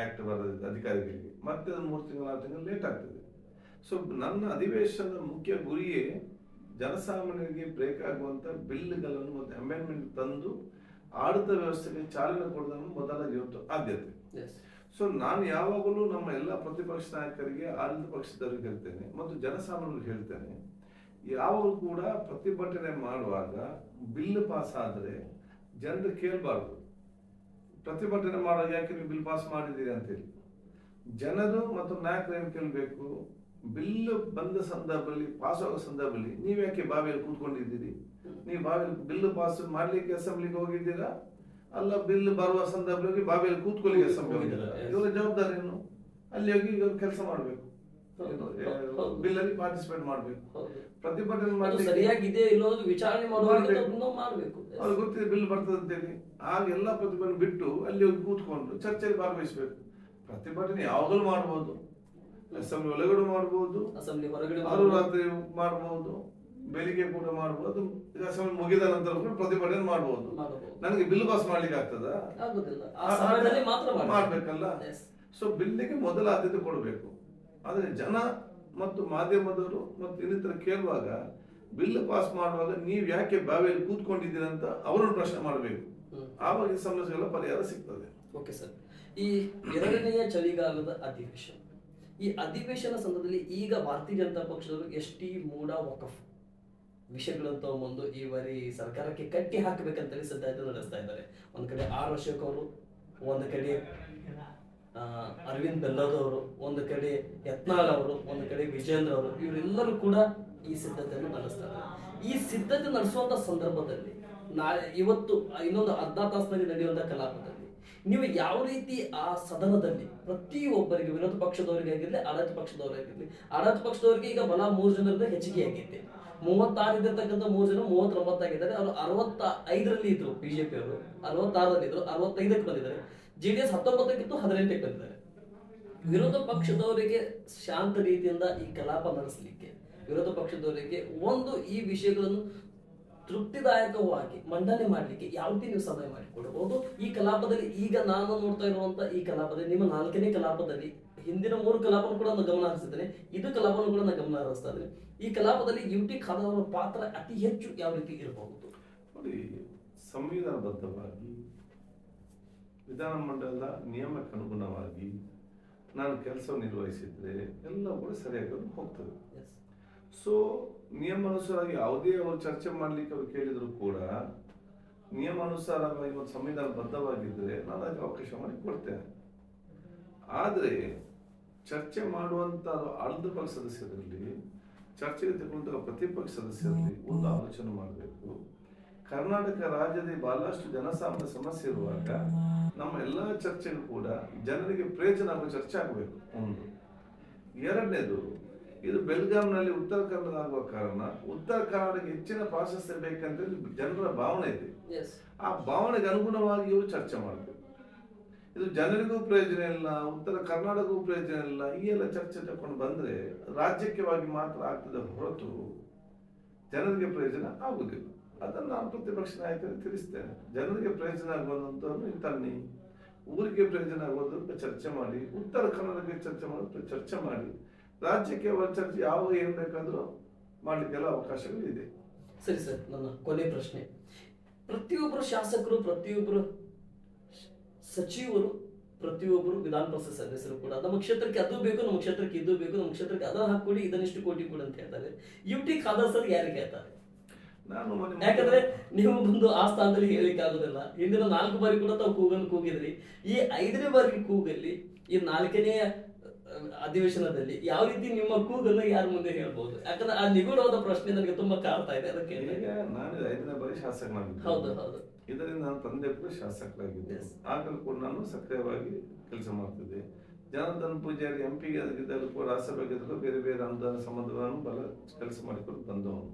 ಆಕ್ಟ್ ಬರದ ಅಧಿಕಾರಿಗಳಿಗೆ. ಮತ್ತೆ ಮೂರು ತಿಂಗಳು ಆರು ತಿಂಗಳು ಲೇಟ್ ಆಗ್ತದೆ. ಸೊ ನನ್ನ ಅಧಿವೇಶನದ ಮುಖ್ಯ ಗುರಿಯೇ ಜನಸಾಮಾನ್ಯರಿಗೆ ಬ್ರೇಕ್ ಆಗುವಂತ ಬಿಲ್ಗಳನ್ನು ಮತ್ತು ಅಮೆಂಡ್ಮೆಂಟ್ ತಂದು ಆಡಳಿತ ವ್ಯವಸ್ಥೆಗೆ ಚಾಲನೆ ಕೊಡೋದನ್ನು ಮೊದಲ ಇವತ್ತು ಆದ್ಯತೆ. ಸೊ ನಾನು ಯಾವಾಗಲೂ ನಮ್ಮ ಎಲ್ಲ ಪ್ರತಿಪಕ್ಷ ನಾಯಕರಿಗೆ ಆಡಳಿತ ಪಕ್ಷದವರಿಗೆ ಹೇಳ್ತೇನೆ ಮತ್ತು ಜನಸಾಮಾನ್ಯರಿಗೆ ಹೇಳ್ತೇನೆ ಯಾವಾಗಲೂ ಕೂಡ ಪ್ರತಿಭಟನೆ ಮಾಡುವಾಗ ಬಿಲ್ ಪಾಸ್ ಆದರೆ ಜನರು ಕೇಳಬಾರ್ದು. ಪ್ರತಿಭಟನೆ ಮಾಡುವಾಗ ಯಾಕೆ ನೀವು ಬಿಲ್ ಪಾಸ್ ಮಾಡಿದ್ದೀರಿ ಅಂತೇಳಿ. ಜನರು ಮತ್ತು ನಾಯಕರು ಏನು ಕೇಳಬೇಕು? ಬಿಲ್ ಬಂದ ಸಂದರ್ಭದಲ್ಲಿ ಪಾಸ್ ಆಗೋ ಸಂದರ್ಭದಲ್ಲಿ ನೀವು ಯಾಕೆ ಬಾವಿಯಲ್ಲಿ ಕೂತ್ಕೊಂಡಿದ್ದೀರಿ? ನೀವು ಬಾವಿಯಲ್ಲಿ ಬಿಲ್ ಪಾಸ್ ಮಾಡ್ಲಿಕ್ಕೆ ಅಸೆಂಬ್ಲಿಗೆ ಹೋಗಿದ್ದೀರಾ? ಅಲ್ಲ ಬಿಲ್ ಬರುವ ಸಂದರ್ಭದಲ್ಲಿ ಬಾವಿಯಲ್ಲಿ ಕೂತ್ಕೊಳ್ಳಿ ಅಸೆಂಬ್ಲಿ ಹೋಗಿದ್ದೀರಾ. ಇವರ ಜವಾಬ್ದಾರಿ ಏನು? ಅಲ್ಲಿ ಹೋಗಿ ಇವರು ಕೆಲಸ ಮಾಡಬೇಕು. ಬಿಲ್ ಅಲ್ಲಿ ಪಾರ್ಟಿಸಿಪೇಟ್ ಮಾಡಬೇಕು. ಪ್ರತಿಭಟನೆ ಅದು ಮಾಡ್ಲಿಕ್ಕೆ ಸರಿಯಾಗಿದೆ ಇಲ್ಲೋ ವಿಚಾರಣೆ ಮಾಡಬೇಕು. ಅವ್ರಿಗೆ ಗೊತ್ತಿದೆ ಬಿಲ್ ಬರ್ತದೆ ಅಂತೇಳಿ ಆಗ ಎಲ್ಲ ಪ್ರತಿಭಟನೆ ಬಿಟ್ಟು ಅಲ್ಲಿ ಹೋಗಿ ಕೂತ್ಕೊಂಡು ಚರ್ಚೆಗೆ ಭಾಗವಹಿಸಬೇಕು. ಪ್ರತಿಭಟನೆ ಯಾವಾಗಲೂ ಮಾಡ್ಬೋದು. ಅಸೆಂಬ್ಲಿ ಒಳಗಡೆ ಮಾಡಬಹುದು ಅಸೆಂಬ್ಲಿ ಹೊರಗಡೆ ಆರು ರಾತ್ರಿ ಮಾಡಬಹುದು ಬೆಳಿಗ್ಗೆ ಕೂಡ ಮಾಡಬಹುದು ಈಗ ಅಸೆಂಬ್ಲಿ ಮುಗಿದ ನಂತರ ಕೂಡ ಪ್ರತಿಭಟನೆ ಮಾಡಬಹುದು ನನಗೆ ಬಿಲ್ ಪಾಸ್ ಮಾಡ್ಲಿಕ್ಕೆ ಆಗ್ತದ. ಮಾಡ್ಬೇಕಲ್ಲ. ಸೊ ಬಿಲ್ಲಿಗೆ ಮೊದಲ ಆದ್ಯತೆ ಕೊಡಬೇಕು. ಆದ್ರೆ ಜನ ಮತ್ತು ಮಾಧ್ಯಮದವರು ಮತ್ತು ಇನ್ನಿತರ ಕೇಳುವಾಗ ಬಿಲ್ ಪಾಸ್ ಮಾಡುವಾಗ ನೀವು ಯಾಕೆ ಬಾವಿಯಲ್ಲಿ ಕೂತ್ಕೊಂಡಿದ್ದೀರ ಅಂತ ಅವರನ್ನು ಪ್ರಶ್ನೆ ಮಾಡಬೇಕು. ಆವಾಗ ಈ ಸಮಸ್ಯೆಗಳ ಪರಿಹಾರ ಸಿಗ್ತದೆ. ಓಕೆ ಸರ್ ಈ ಎರಡನೆಯ ಚಳಿಗಾಲದ ಅಧಿವೇಶನ. ಈ ಅಧಿವೇಶನ ಸಂದರ್ಭದಲ್ಲಿ ಈಗ ಭಾರತೀಯ ಜನತಾ ಪಕ್ಷದವರು ಎಸ್ ಟಿ ಮೂಡ ವಕಫ್ ವಿಷಯಗಳನ್ನು ತಗೊಂಬಂದು ಈ ಬಾರಿ ಸರ್ಕಾರಕ್ಕೆ ಕಟ್ಟಿ ಹಾಕಬೇಕಂತೇಳಿ ಸಿದ್ಧತೆ ನಡೆಸ್ತಾ ಇದ್ದಾರೆ. ಒಂದು ಕಡೆ ಆರ್ ಅಶೋಕ್ ಅವರು, ಒಂದು ಕಡೆ ಅರವಿಂದ್ ಅರವಿಂದ್ ಬೆಲ್ಲದವರು ಒಂದು ಕಡೆ ಯತ್ನಾಳ್ ಅವರು, ಒಂದು ಕಡೆ ವಿಜೇಂದ್ರ ಅವರು, ಇವರೆಲ್ಲರೂ ಕೂಡ ಈ ಸಿದ್ಧತೆಯನ್ನು ನಡೆಸ್ತಾರೆ ಈ ಸಿದ್ಧತೆ ನಡೆಸುವಂತ ಸಂದರ್ಭದಲ್ಲಿ ನಾಳೆ ಇವತ್ತು ಇನ್ನೊಂದು ಅರ್ಧ ತಾಸಿನಲ್ಲಿ ನಡೆಯುವಂತ ಕಲಾಪದಲ್ಲಿ ನೀವು ಯಾವ ರೀತಿ ಆ ಸದನದಲ್ಲಿ ಪ್ರತಿಯೊಬ್ಬರಿಗೆ, ವಿರೋಧ ಪಕ್ಷದವರಿಗೆ ಆಗಿರಲಿ, ಆಡಳಿತ ಪಕ್ಷದವರಾಗಿರಲಿ ಆಡಳಿತ ಪಕ್ಷದವರಿಗೆ ಈಗ ಬಲ ಮೂರು ಜನರಿಂದ ಹೆಚ್ಚಿಗೆ ಆಗಿದೆ ಮೂವತ್ತಾರಿರ್ತಕ್ಕಂಥ ಮೂರು ಜನ ಮೂವತ್ತೊಂಬತ್ತಾಗಿದ್ದಾರೆ ಅವರು ಅರವತ್ತ ಐದರಲ್ಲಿ ಇದ್ರು ಬಿಜೆಪಿ ಅವರು. ಅರವತ್ತಾರರಲ್ಲಿ ಇದ್ರು, ಅರವತ್ತೈದಕ್ಕೆ ಬಂದಿದ್ದಾರೆ. ಜೆ ಡಿ ಎಸ್ ಹತ್ತೊಂಬತ್ತಕ್ಕಿಂತ ಹದಿನೆಂಟಕ್ಕೆ ಬಂದಿದ್ದಾರೆ. ವಿರೋಧ ಪಕ್ಷದವರಿಗೆ ಶಾಂತ ರೀತಿಯಿಂದ ಈ ಕಲಾಪ ನಡೆಸಲಿಕ್ಕೆ, ವಿರೋಧ ಪಕ್ಷದವರಿಗೆ ಒಂದು ಈ ವಿಷಯಗಳನ್ನು ತೃಪ್ತಿದಾಯಕವಾಗಿ ಮಂಡನೆ ಮಾಡಲಿಕ್ಕೆ ಯಾವ ರೀತಿ ನೀವು ಸಮಯ ಮಾಡಿಕೊಡಬಹುದು ಈ ಕಲಾಪದಲ್ಲಿ ಈಗ ನಾನು ನೋಡ್ತಾ ಇರುವಂತ ಈ ಕಲಾಪದಲ್ಲಿ ನಿಮ್ಮ ನಾಲ್ಕನೇ ಕಲಾಪದಲ್ಲಿ ಹಿಂದಿನ ಮೂರು ಕಲಾಪನ ಕೂಡ ನಾನು ಗಮನ ಹರಿಸಿದ್ದೇನೆ. ಇದು ಕಲಾಪವನ್ನು ಕೂಡ ನಾನು ಗಮನ ಹರಿಸ್ತಾ ಇದ್ದೇನೆ. ಈ ಕಲಾಪದಲ್ಲಿ ಯು ಟಿ ಖಾದರ್ ಪಾತ್ರ ಅತಿ ಹೆಚ್ಚು ಯಾವ ರೀತಿ ಇರಬಹುದು? ನೋಡಿ ಸಂವಿಧಾನಬದ್ಧವಾಗಿ ವಿಧಾನಮಂಡಲದ ನಿಯಮಕ್ಕೆ ಅನುಗುಣವಾಗಿ ನಾನು ಕೆಲಸ ನಿರ್ವಹಿಸಿದ್ರೆ ಎಲ್ಲ ಕೂಡ ಸರಿಯಾಗಿ ಹೋಗ್ತದೆ. ಸೊ ನಿಯಮಾನುಸಾರವಾಗಿ ಯಾವುದೇ ಅವರು ಚರ್ಚೆ ಮಾಡ್ಲಿಕ್ಕೆ ಅವರು ಕೇಳಿದ್ರು ಕೂಡ ನಿಯಮಾನುಸಾರವಾಗಿ ಒಂದು ಸಂವಿಧಾನ ಬದ್ಧವಾಗಿದ್ದರೆ ನಾನು ಅದಕ್ಕೆ ಅವಕಾಶ ಮಾಡಿ ಕೊಡ್ತೇನೆ. ಆದರೆ ಚರ್ಚೆ ಮಾಡುವಂತ ಅರ್ಧ ಪಕ್ಷ ಸದಸ್ಯರಲ್ಲಿ ಚರ್ಚೆಗೆ ತಗೊಂಡ ಪ್ರತಿಪಕ್ಷ ಸದಸ್ಯರಲ್ಲಿ ಒಂದು ಆಲೋಚನೆ ಮಾಡಬೇಕು. ಕರ್ನಾಟಕ ರಾಜ್ಯದ ಬಹಳಷ್ಟು ಜನಸಾಮಾನ್ಯ ಸಮಸ್ಯೆ ಇರುವಾಗ ನಮ್ಮ ಎಲ್ಲ ಚರ್ಚೆಗೂ ಕೂಡ ಜನರಿಗೆ ಪ್ರಯೋಜನ ಆಗುವ ಚರ್ಚೆ ಆಗಬೇಕು. ಒಂದು. ಎರಡನೇದು ಇದು ಬೆಲ್ಗಾಂನಲ್ಲಿ ಉತ್ತರ ಕನ್ನಡ ಆಗುವ ಕಾರಣ ಉತ್ತರ ಕನ್ನಡಕ್ಕೆ ಹೆಚ್ಚಿನ ಪ್ರಾಶಸ್ತ್ಯ ಬೇಕಂತ ಜನರ ಭಾವನೆ ಇದೆ. ಆ ಭಾವನೆಗೆ ಅನುಗುಣವಾಗಿ ಇವರು ಚರ್ಚೆ ಮಾಡಬೇಕು ಇದು ಜನರಿಗೂ ಪ್ರಯೋಜನ ಇಲ್ಲ ಉತ್ತರ ಕರ್ನಾಟಕಕ್ಕೂ ಪ್ರಯೋಜನ ಇಲ್ಲ ಈ ಎಲ್ಲ ಚರ್ಚೆ ತಕೊಂಡು ಬಂದ್ರೆ ರಾಜ್ಯಕ್ಕೆವಾಗಿ ಮಾತ್ರ ಆಗ್ತದೆ ಹೊರತು ಜನರಿಗೆ ಪ್ರಯೋಜನ ಆಗುವುದಿಲ್ಲ. ಅದನ್ನು ನಾನು ಪ್ರತಿಪಕ್ಷ ನಾಯಕರಿಗೆ ತಿಳಿಸ್ತೇನೆ. ಜನರಿಗೆ ಪ್ರಯೋಜನ ಆಗುವಂಥದ್ದು ತನ್ನಿ. ಊರಿಗೆ ಪ್ರಯೋಜನ ಆಗೋದಕ್ಕೆ ಚರ್ಚೆ ಮಾಡಿ ಉತ್ತರ ಕನ್ನಡಕ್ಕೆ ಚರ್ಚೆ ಮಾಡಿ ಚರ್ಚೆ ಮಾಡಿ. ರಾಜ್ಯಕ್ಕೆ ಒಂದ್ಸರ್ತಿ ಯಾವ ಏನು ಬೇಕಾದರೂ ಮಾಡಲಿಕ್ಕೆಲ್ಲ ಅವಕಾಶಗಳಿದೆ. ಸರಿ ಸರ್ ನನ್ನ ಕೊನೆ ಪ್ರಶ್ನೆ. ಪ್ರತಿಯೊಬ್ಬರು ಶಾಸಕರು ಪ್ರತಿಯೊಬ್ಬರು ಸಚಿವರು ಪ್ರತಿಯೊಬ್ಬರು ವಿಧಾನ ಪರಿಷತ್ ಸದಸ್ಯರು ಕೂಡ ನಮ್ಮ ಕ್ಷೇತ್ರಕ್ಕೆ ಅದು ಬೇಕು ನಮ್ಮ ಕ್ಷೇತ್ರಕ್ಕೆ ಇದು ಬೇಕು ನಮ್ಮ ಕ್ಷೇತ್ರಕ್ಕೆ ಅದ ಹಾಕೊಡಿ ಇದನ್ನಿಷ್ಟು ಕೋಟಿ ಕೊಡಿ ಅಂತ ಹೇಳ್ತಾರೆ. ಯು ಟಿ ಖಾದರ್ ಸರ್ ಯಾರಿಗೆ ಹೇಳ್ತಾರೆ? ನಾನು ಯಾಕಂದ್ರೆ ನೀವು ಬಂದು ಆ ಸ್ಥಾನದಲ್ಲಿ ಹೇಳಿಕ್ಕೆ ಆಗೋದಿಲ್ಲ. ಹಿಂದಿನ ನಾಲ್ಕು ಬಾರಿ ಕೂಡ ತಾವು ಕೂಗನ್ನು ಕೂಗಿದ್ರಿ. ಈ ಐದನೇ ಬಾರಿ ಕೂಗಲ್ಲಿ ಈ ನಾಲ್ಕನೇ ಅಧಿವೇಶನದಲ್ಲಿ ಯಾವ ರೀತಿ ನಿಮ್ಮ ಕೂಗನ್ನು ಯಾರ ಮುಂದೆ ಹೇಳ್ಬೋದು? ಯಾಕಂದ್ರೆ ಆ ನಿಗೂಢವಾದ ಪ್ರಶ್ನೆ ನನಗೆ ತುಂಬಾ ಕಾಡ್ತಾ ಇದೆ ಅದಕ್ಕೆ ಈಗ ನಾನು ಐದನೇ ಬಾರಿ ಶಾಸಕನಾಗಿದ್ದೆ ಹೌದು ಹೌದು. ಇದರಿಂದ ನಾನು ತಂದೆ ಕೂಡ ಶಾಸಕರಾಗಿದ್ದೆ ಆಗಲೂ ಕೂಡ ನಾನು ಸಕ್ರಿಯವಾಗಿ ಕೆಲಸ ಮಾಡ್ತಿದ್ದೆ. ಜನಾರ್ದನ್ ಪೂಜಾರಿ ಎಂ ಪಿಗೆ ಇದ್ದಾಗ ಕೂಡ ರಾಜ್ಯಸಭೆಗೆ ಇದ್ದಾಗ ಬೇರೆ ಬೇರೆ ಅನುದಾನ ಸಂಬಂಧವನ್ನು ಬಲ ಕೆಲಸ ಮಾಡಿಕೊಂಡು ಬಂದವನು.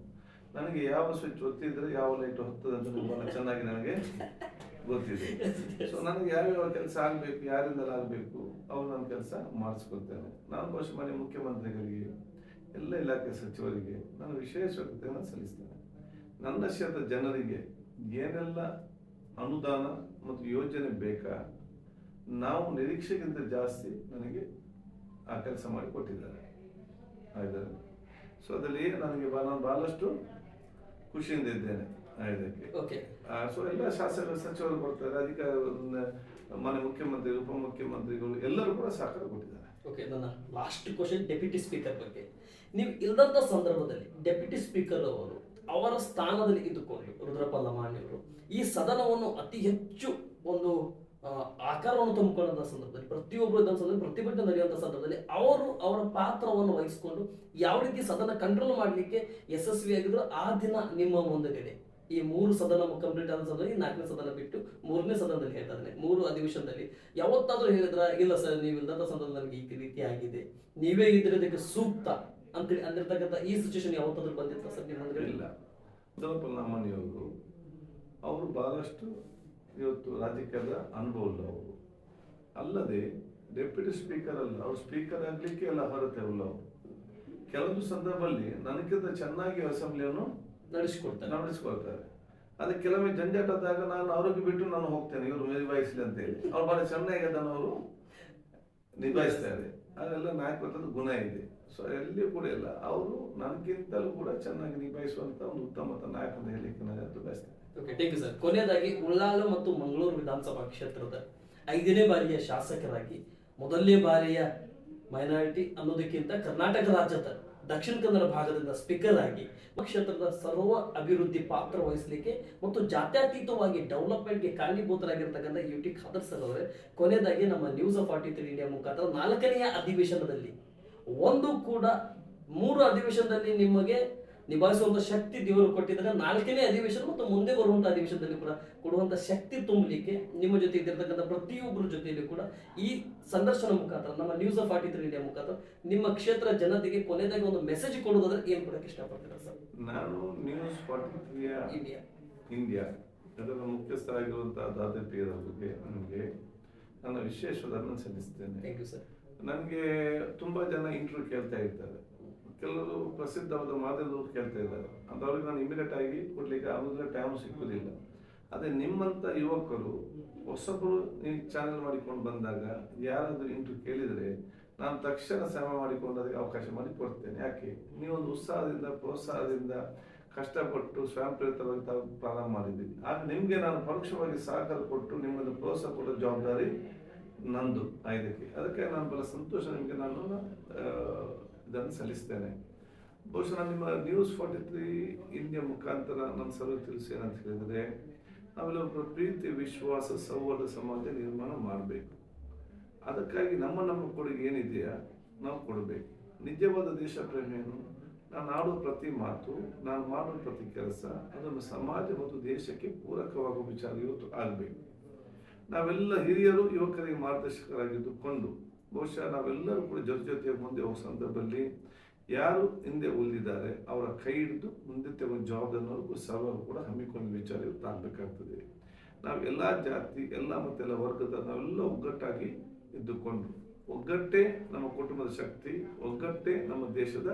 ನನಗೆ ಯಾವ ಸ್ವಿಚ್ ಒತ್ತಿದ್ರೆ ಯಾವ ಲೈಟ್ ಹೊತ್ತದಂತ ಅಂತ ಚೆನ್ನಾಗಿ ನನಗೆ ಗೊತ್ತಿದೆ. ಸೊ ನನಗೆ ಯಾವ್ಯಾವ ಕೆಲಸ ಆಗಬೇಕು ಯಾರಿಂದಲ ಆಗಬೇಕು ಅವ್ರು ನನ್ನ ಕೆಲಸ ಮಾಡಿಸ್ಕೊಳ್ತೇನೆ. ನಾನು ಬಹುಶಃ ಮನೆ ಮುಖ್ಯಮಂತ್ರಿಗಳಿಗೆ ಎಲ್ಲ ಇಲಾಖೆ ಸಚಿವರಿಗೆ ನಾನು ವಿಶೇಷತೆಯನ್ನು ಸಲ್ಲಿಸ್ತೇನೆ. ನನ್ನ ಕ್ಷೇತ್ರದ ಜನರಿಗೆ ಏನೆಲ್ಲ ಅನುದಾನ ಮತ್ತು ಯೋಜನೆ ಬೇಕಾ ನಾವು ನಿರೀಕ್ಷೆಗಿಂತ ಜಾಸ್ತಿ ನನಗೆ ಆ ಕೆಲಸ ಮಾಡಿ ಕೊಟ್ಟಿದ್ದಾರೆ. ಆಯ್ತಾ? ಸೊ ಅದರಲ್ಲಿ ನನಗೆ ನಾನು ಬಹಳಷ್ಟು ಖುಷಿಯಿಂದ ಇದ್ದೇನೆ. ಇದಕ್ಕೆ ಓಕೆ ಸೊ ಎಲ್ಲ ಶಾಸಕರು ಸಚಿವರು ಕೊಡ್ತಾರೆ ಅದಕ್ಕೆ ಮನೆ ಮುಖ್ಯಮಂತ್ರಿ ಉಪಮುಖ್ಯಮಂತ್ರಿಗಳು ಎಲ್ಲರೂ ಕೂಡ ಸಹಕಾರ ಕೊಟ್ಟಿದ್ದಾರೆ. ಓಕೆ ನನ್ನ ಲಾಸ್ಟ್ ಕ್ವಶನ್ ಡೆಪ್ಯೂಟಿ ಸ್ಪೀಕರ್ ಬಗ್ಗೆ. ನೀವು ಇಲ್ಲದಂತ ಸಂದರ್ಭದಲ್ಲಿ ಡೆಪ್ಯೂಟಿ ಸ್ಪೀಕರ್ ಅವರು ಅವರ ಸ್ಥಾನದಲ್ಲಿ ಇದ್ದುಕೊಂಡು ರುದ್ರಪ್ಪ ಲಮಾಣಿಯವರು ಈ ಸದನವನ್ನು ಅತಿ ಹೆಚ್ಚು ಒಂದು ಆಕಾರವನ್ನು ತುಂಬಿಕೊಂಡಂತ ಸಂದರ್ಭದಲ್ಲಿ ಪ್ರತಿಯೊಬ್ಬರು ಇದ್ದಂತ ಸಂದರ್ಭದಲ್ಲಿ ಪ್ರತಿಭಟನೆ ನಡೆಯುವಂತ ಸಂದರ್ಭದಲ್ಲಿ ಅವರು ಅವರ ಪಾತ್ರವನ್ನು ವಹಿಸಿಕೊಂಡು ಯಾವ ರೀತಿ ಸದನ ಕಂಟ್ರೋಲ್ ಮಾಡಲಿಕ್ಕೆ ಯಶಸ್ವಿಯಾಗಿದ್ರು ಆ ದಿನ ನಿಮ್ಮ ಮುಂದಗಡೆ ಈ ಮೂರು ಸದನ ಕಂಪ್ಲೀಟ್ ಆದ ಸದನ ಈ ನಾಲ್ಕನೇ ಸದನ ಬಿಟ್ಟು ಮೂರನೇ ಸದನದಲ್ಲಿ ಹೇಳ್ತಾರೆ ಮೂರು ಅಧಿವೇಶನದಲ್ಲಿ ಯಾವತ್ತಾದ್ರೂ ಹೇಳಿದ್ರ, ಇಲ್ಲ ಸರ್, ನೀವು ಇಲ್ಲದ ಸಂದರ್ಭ ನನಗೆ ಈ ರೀತಿ ಆಗಿದೆ. ನೀವೇ ಇದ್ದಿರೋದಕ್ಕೆ ಸೂಕ್ತ ಅಂತ ಅಂದಿರ್ತಕ್ಕಂಥ ಈ ಸಿಚುಯೇಷನ್ ಯಾವತ್ತಾದ್ರೂ ಬಂದಿತ್ತ ಸರ್ ನಿಮ್ಮ ಇಲ್ಲ. ಉದರಪ್ಪ ನಮ್ಮನೆಯವರು ಅವರು ಬಹಳಷ್ಟು ಇವತ್ತು ರಾಜಕೀಯದ ಅನುಭವ ಉಳ್ಳ ಅವರು. ಅಲ್ಲದೆ ಡೆಪ್ಯೂಟಿ ಸ್ಪೀಕರ್ ಅಲ್ಲ, ಅವ್ರು ಸ್ಪೀಕರ್ ಆಗ್ಲಿಕ್ಕೆ ಎಲ್ಲ ಅರ್ಹತೆ ಉಳ್ಳವರು. ಕೆಲವೊಂದು ಸಂದರ್ಭದಲ್ಲಿ ನನಗಿಂತ ಚೆನ್ನಾಗಿ ಅಸೆಂಬ್ಲಿಯನ್ನು ನಡೆಸಿಕೊಡ್ತಾರೆ. ನಡೆಸ್ಕೊಳ್ತಾರೆ ಅದಕ್ಕೆ ಕೆಲವೊಮ್ಮೆ ಜಂಜಾಟದಾಗ ನಾನು ಅವ್ರಿಗೆ ಬಿಟ್ಟು ನಾನು ಹೋಗ್ತೇನೆ ಇವರು ನಿರ್ವಹಿಸಲಿ ಅಂತ ಹೇಳಿ ಅವ್ರು ಬಹಳ ಚೆನ್ನಾಗಿ ಅದನ್ನು ಅವರು ನಿಭಾಯಿಸ್ತಾರೆ. ಅದೆಲ್ಲ ನಾಯಕತ್ವದ ಗುಣ ಇದೆ. ಸೊ ಎಲ್ಲಿ ಕೂಡ ಇಲ್ಲ. ಅವರು ನನಗಿಂತಲೂ ಕೂಡ ಚೆನ್ನಾಗಿ ನಿಭಾಯಿಸುವಂತ ಒಂದು ಉತ್ತಮ ನಾಯಕ ಅಂತ ಹೇಳಲಿಕ್ಕೆ ನಾನು ಬಯಸ್ತೇನೆ. ಓಕೆ ಸರ್ ಕೊನೆಯದಾಗಿ ಉಳ್ಳಾಲ ಮತ್ತು ಮಂಗಳೂರು ವಿಧಾನಸಭಾ ಕ್ಷೇತ್ರದ ಐದನೇ ಬಾರಿಯ ಶಾಸಕರಾಗಿ ಮೊದಲನೇ ಬಾರಿಯ ಮೈನಾರಿಟಿ ಅನ್ನೋದಕ್ಕಿಂತ ಕರ್ನಾಟಕ ರಾಜ್ಯದ ದಕ್ಷಿಣ ಕನ್ನಡ ಭಾಗದಿಂದ ಸ್ಪೀಕರ್ ಆಗಿ ಕ್ಷೇತ್ರದ ಸರ್ವ ಅಭಿವೃದ್ಧಿ ಪಾತ್ರ ವಹಿಸಲಿಕ್ಕೆ ಮತ್ತು ಜಾತ್ಯತೀತವಾಗಿ ಡೆವಲಪ್ಮೆಂಟ್ಗೆ ಕಾರಣೀಭೂತರಾಗಿರ್ತಕ್ಕಂಥ ಯು ಟಿ ಖಾದರ್ ಸರ್ ಅವರೇ, ಕೊನೆಯದಾಗಿ ನಮ್ಮ news of forty three India ಮುಖಾಂತರ ನಾಲ್ಕನೆಯ ಅಧಿವೇಶನದಲ್ಲಿ ಒಂದು ಕೂಡ ಮೂರು ಅಧಿವೇಶನದಲ್ಲಿ ನಿಮಗೆ ನಿಭಾಯಿಸುವಂತ ಶಕ್ತಿ ದೇವರು ಕೊಟ್ಟಿದ್ದಾರೆ. ನಾಲ್ಕನೇ ಅಧಿವೇಶನ ಮತ್ತು ಮುಂದೆ ಬರುವಂತಹ ಅಧಿವೇಶನದಲ್ಲಿ ಕೂಡ ಕೊಡುವಂತ ಶಕ್ತಿ ತುಂಬಲಿಕ್ಕೆ ನಿಮ್ಮ ಜೊತೆ ಇದ್ದಿರ್ತಕ್ಕಂಥ ಪ್ರತಿಯೊಬ್ಬರ ಜೊತೆಯಲ್ಲಿ ಕೂಡ ಈ ಸಂದರ್ಶನ ಮುಖಾಂತರ ನಮ್ಮ news of forty three India ಮುಖಾಂತರ ನಿಮ್ಮ ಕ್ಷೇತ್ರ ಜನತೆಗೆ ಕೊನೆದಾಗಿ ಒಂದು ಮೆಸೇಜ್ ಕೊಡೋದಾದ್ರೆ ಏನ್ ಕೊಡಕ್ಕೆ ಇಷ್ಟಪಡ್ತೀರಾ ಸರ್? ನಾನು ನ್ಯೂಸ್ ಫಾರ್ಟಿ ತ್ರೀಯ ಇಂಡಿಯಾ ಇಂಡಿಯಾ ಅದರ ಮುಖ್ಯಸ್ಥರಾಗಿರುವಂತಹ ದಾದಾಪಿಯರ ಬಗ್ಗೆ ನನಗೆ ನನ್ನ ವಿಶೇಷವನ್ನು ಸಲ್ಲಿಸ್ತೇನೆ. ಥ್ಯಾಂಕ್ ಯು ಸರ್ ನನಗೆ ತುಂಬಾ ಜನ ಇಂಟರ್ವ್ಯೂ ಕೇಳ್ತಾ ಇರ್ತಾರೆ. ಕೆಲವರು ಪ್ರಸಿದ್ಧವಾದ ಮಾಧ್ಯಮದವರು ಕೇಳ್ತಾ ಇದ್ದಾರೆ. ಅಂಥವ್ರಿಗೆ ನಾನು ಇಮಿಡಿಯೇಟ್ ಆಗಿ ಕೊಡ್ಲಿಕ್ಕೆ ಆಗೋದಿಲ್ಲ ಟೈಮ್ ಸಿಕ್ಕುದಿಲ್ಲ ಅದೇ ನಿಮ್ಮಂತ ಯುವಕರು ಹೊಸಬರು ಈ ಚಾನೆಲ್ ಮಾಡಿಕೊಂಡು ಬಂದಾಗ ಯಾರಾದರೂ ಇಂಟ್ರ ಕೇಳಿದರೆ ನಾನು ತಕ್ಷಣ ಶ್ರಮ ಮಾಡಿಕೊಂಡು ಅದಕ್ಕೆ ಅವಕಾಶ ಮಾಡಿ ಕೊಡ್ತೇನೆ. ಯಾಕೆ? ನೀವೊಂದು ಉತ್ಸಾಹದಿಂದ, ಪ್ರೋತ್ಸಾಹದಿಂದ ಕಷ್ಟಪಟ್ಟು ಸ್ವಯಂ ಪ್ರೇರಿತವಾಗಿ ತಾವು ಪ್ರಾರಂಭ ಮಾಡಿದ್ದೀರಿ. ಆಗ ನಿಮಗೆ ನಾನು ಪರೋಕ್ಷವಾಗಿ ಸಹಕಾರ ಕೊಟ್ಟು ನಿಮ್ಮನ್ನು ಪ್ರೋತ್ಸಾಹ ಕೊಡೋ ಜವಾಬ್ದಾರಿ ನಂದು. ಆಯ್ದಕ್ಕೆ ಅದಕ್ಕೆ ನಾನು ಬಹಳ ಸಂತೋಷ. ನಿಮಗೆ ನಾನು ಇದನ್ನು ಸಲ್ಲಿಸ್ತೇನೆ. ಬಹುಶಃ ನಿಮ್ಮ ನ್ಯೂಸ್ ಫಾರ್ಟಿ ತ್ರೀ ಇಂಡಿಯಾ ಮುಖಾಂತರ ನನ್ನ ಸರ್ವ ತಿಳಿಸಿ ಏನಂತ ಹೇಳಿದರೆ, ನಾವೆಲ್ಲ ಒಬ್ಬರ ಪ್ರೀತಿ, ವಿಶ್ವಾಸ, ಸೌಹಾರ್ದ ಸಮಾಜ ನಿರ್ಮಾಣ ಮಾಡಬೇಕು. ಅದಕ್ಕಾಗಿ ನಮ್ಮ ನಮ್ಮ ಕೊಡುಗೆ ಏನಿದೆಯಾ ನಾವು ಕೊಡಬೇಕು. ನಿಜವಾದ ದೇಶ ಪ್ರೇಮೆಯನ್ನು ನಾನು ಆಡೋ ಪ್ರತಿ ಮಾತು, ನಾನು ಮಾಡುವ ಪ್ರತಿ ಕೆಲಸ, ಅದನ್ನು ಸಮಾಜ ಮತ್ತು ದೇಶಕ್ಕೆ ಪೂರಕವಾಗುವ ವಿಚಾರ ಇವತ್ತು ಆಗಬೇಕು. ನಾವೆಲ್ಲ ಹಿರಿಯರು, ಯುವಕರಿಗೆ ಮಾರ್ಗದರ್ಶಕರಾಗಿದ್ದುಕೊಂಡು ಬಹುಶಃ ನಾವೆಲ್ಲರೂ ಕೂಡ ಜೊತೆ ಜೊತೆ ಮುಂದೆ ಹೋಗೋ ಸಂದರ್ಭದಲ್ಲಿ ಯಾರು ಹಿಂದೆ ಉಳಿದಿದ್ದಾರೆ, ಅವರ ಕೈ ಹಿಡಿದು ಮುಂದೆ ತಗೊಂಡ ಜವಾಬ್ದಾರಿನವರೆಗೂ ಸರ್ವರು ಕೂಡ ಹಮ್ಮಿಕೊಂಡು ವಿಚಾರ ಇವತ್ತು ಆಗಬೇಕಾಗ್ತದೆ. ನಾವು ಎಲ್ಲ ಜಾತಿ, ಎಲ್ಲ ಮತ್ತೆಲ್ಲ ವರ್ಗದ ನಾವೆಲ್ಲ ಒಗ್ಗಟ್ಟಾಗಿ ಇದ್ದುಕೊಂಡು, ಒಗ್ಗಟ್ಟೆ ನಮ್ಮ ಕುಟುಂಬದ ಶಕ್ತಿ, ಒಗ್ಗಟ್ಟೆ ನಮ್ಮ ದೇಶದ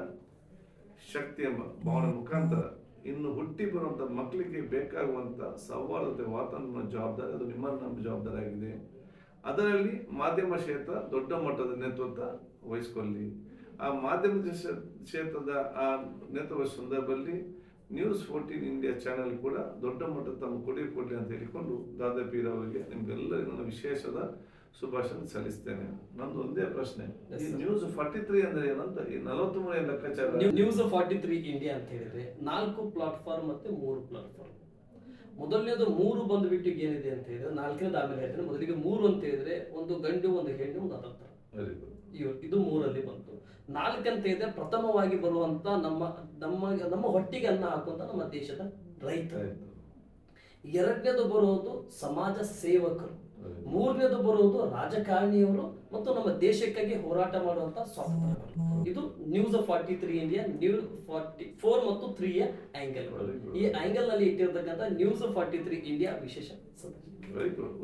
ಶಕ್ತಿ ಎಂಬ ಭಾವನೆ ಮುಖಾಂತರ ಇನ್ನು ಹುಟ್ಟಿ ಬರುವಂತ ಮಕ್ಕಳಿಗೆ ಬೇಕಾಗುವಂತ ಸೌಹಾರ್ದತೆ, ವಾತಾವರಣ, ಜವಾಬ್ದಾರಿ, ಅದು ನಿಮ್ಮ ನಮ್ಮ ಜವಾಬ್ದಾರಿ ಆಗಿದೆ. ಅದರಲ್ಲಿ ಮಾಧ್ಯಮ ಕ್ಷೇತ್ರ ದೊಡ್ಡ ಮಟ್ಟದ ನೇತೃತ್ವ ವಹಿಸ್ಕೊಳ್ಳಿ. ಆ ಮಾಧ್ಯಮ ಕ್ಷೇತ್ರದ ಆ ನೇತೃತ್ವ ವಹಿಸುವ ಸಂದರ್ಭದಲ್ಲಿ ನ್ಯೂಸ್ ಫೋರ್ಟೀನ್ ಇಂಡಿಯಾ ಚಾನೆಲ್ ಕೂಡ ದೊಡ್ಡ ಮಟ್ಟದ ತಮ್ಮ ಕೊಡುಗೆ ಕೊಡಲಿ ಅಂತ ಹೇಳಿಕೊಂಡು ದಾದಾ ಪೀರ್ ಅವರಿಗೆ ನಿಮ್ಗೆಲ್ಲರಿಗೂ ನನ್ನ ವಿಶೇಷದ ಶುಭಾಶಯ ಸಲ್ಲಿಸ್ತೇನೆ. ನಂದು ಒಂದೇ ಪ್ರಶ್ನೆ. ಈ ನ್ಯೂಸ್ ಫಾರ್ಟಿ ತ್ರೀ ಅಂದ್ರೆ ಏನಂತ? ಈ ನಲವತ್ತು ಮೂರನೇ ಲೆಕ್ಕಾಚಾರ? ನ್ಯೂಸ್ ಫಾರ್ಟಿ ತ್ರೀ ಇಂಡಿಯಾ ಅಂತ ಹೇಳಿದ್ರೆ ನಾಲ್ಕು ಪ್ಲಾಟ್ಫಾರ್ಮ್ ಮತ್ತೆ ಮೂರು ಪ್ಲಾಟ್ಫಾರ್ಮ್ ಮೊದಲನೇದು ಮೂರು ಬಂದ್ಬಿಟ್ಟು ಏನಿದೆ ಅಂತ ಹೇಳಿದ್ರೆ ನಾಲ್ಕನೇದು ಆಮೇಲೆ ಹೇಳ್ತೇನೆ ಮೊದಲಿಗೆ ಮೂರು ಅಂತ ಹೇಳಿದ್ರೆ ಒಂದು ಗಂಡು ಒಂದು ಹೆಣ್ಣು ಒಂದು ಗುಡ್ ಇದು ಮೂರಲ್ಲಿ ಬಂತು. ನಾಲ್ಕಂತ ಇದೆ ಪ್ರಥಮವಾಗಿ ಬರುವಂತ ನಮ್ಮ ನಮ್ಮ ನಮ್ಮ ಹೊಟ್ಟಿಗೆ ಅನ್ನ ಹಾಕುವಂತ ನಮ್ಮ ದೇಶದ ರೈತ ಆಯ್ತು ಎರಡನೇದು ಬರುವುದು ಸಮಾಜ ಸೇವಕರು. ಮೂರನೇದು ಬರುವುದು ರಾಜಕಾರಣಿಯವರು ಮತ್ತು ನಮ್ಮ ದೇಶಕ್ಕಾಗಿ ಹೋರಾಟ ಮಾಡುವಂತ ಸ್ವಾತಂತ್ರ್ಯಗಳು ಇದು news forty three India news forty four ಮತ್ತು ತ್ರೀಯ Very ಈ ಆಂಗಲ್ನಲ್ಲಿ ಇಟ್ಟಿರ್ತಕ್ಕಂಥ ನ್ಯೂಸ್ ಫಾರ್ಟಿ ತ್ರೀ ಇಂಡಿಯಾ ವಿಶೇಷ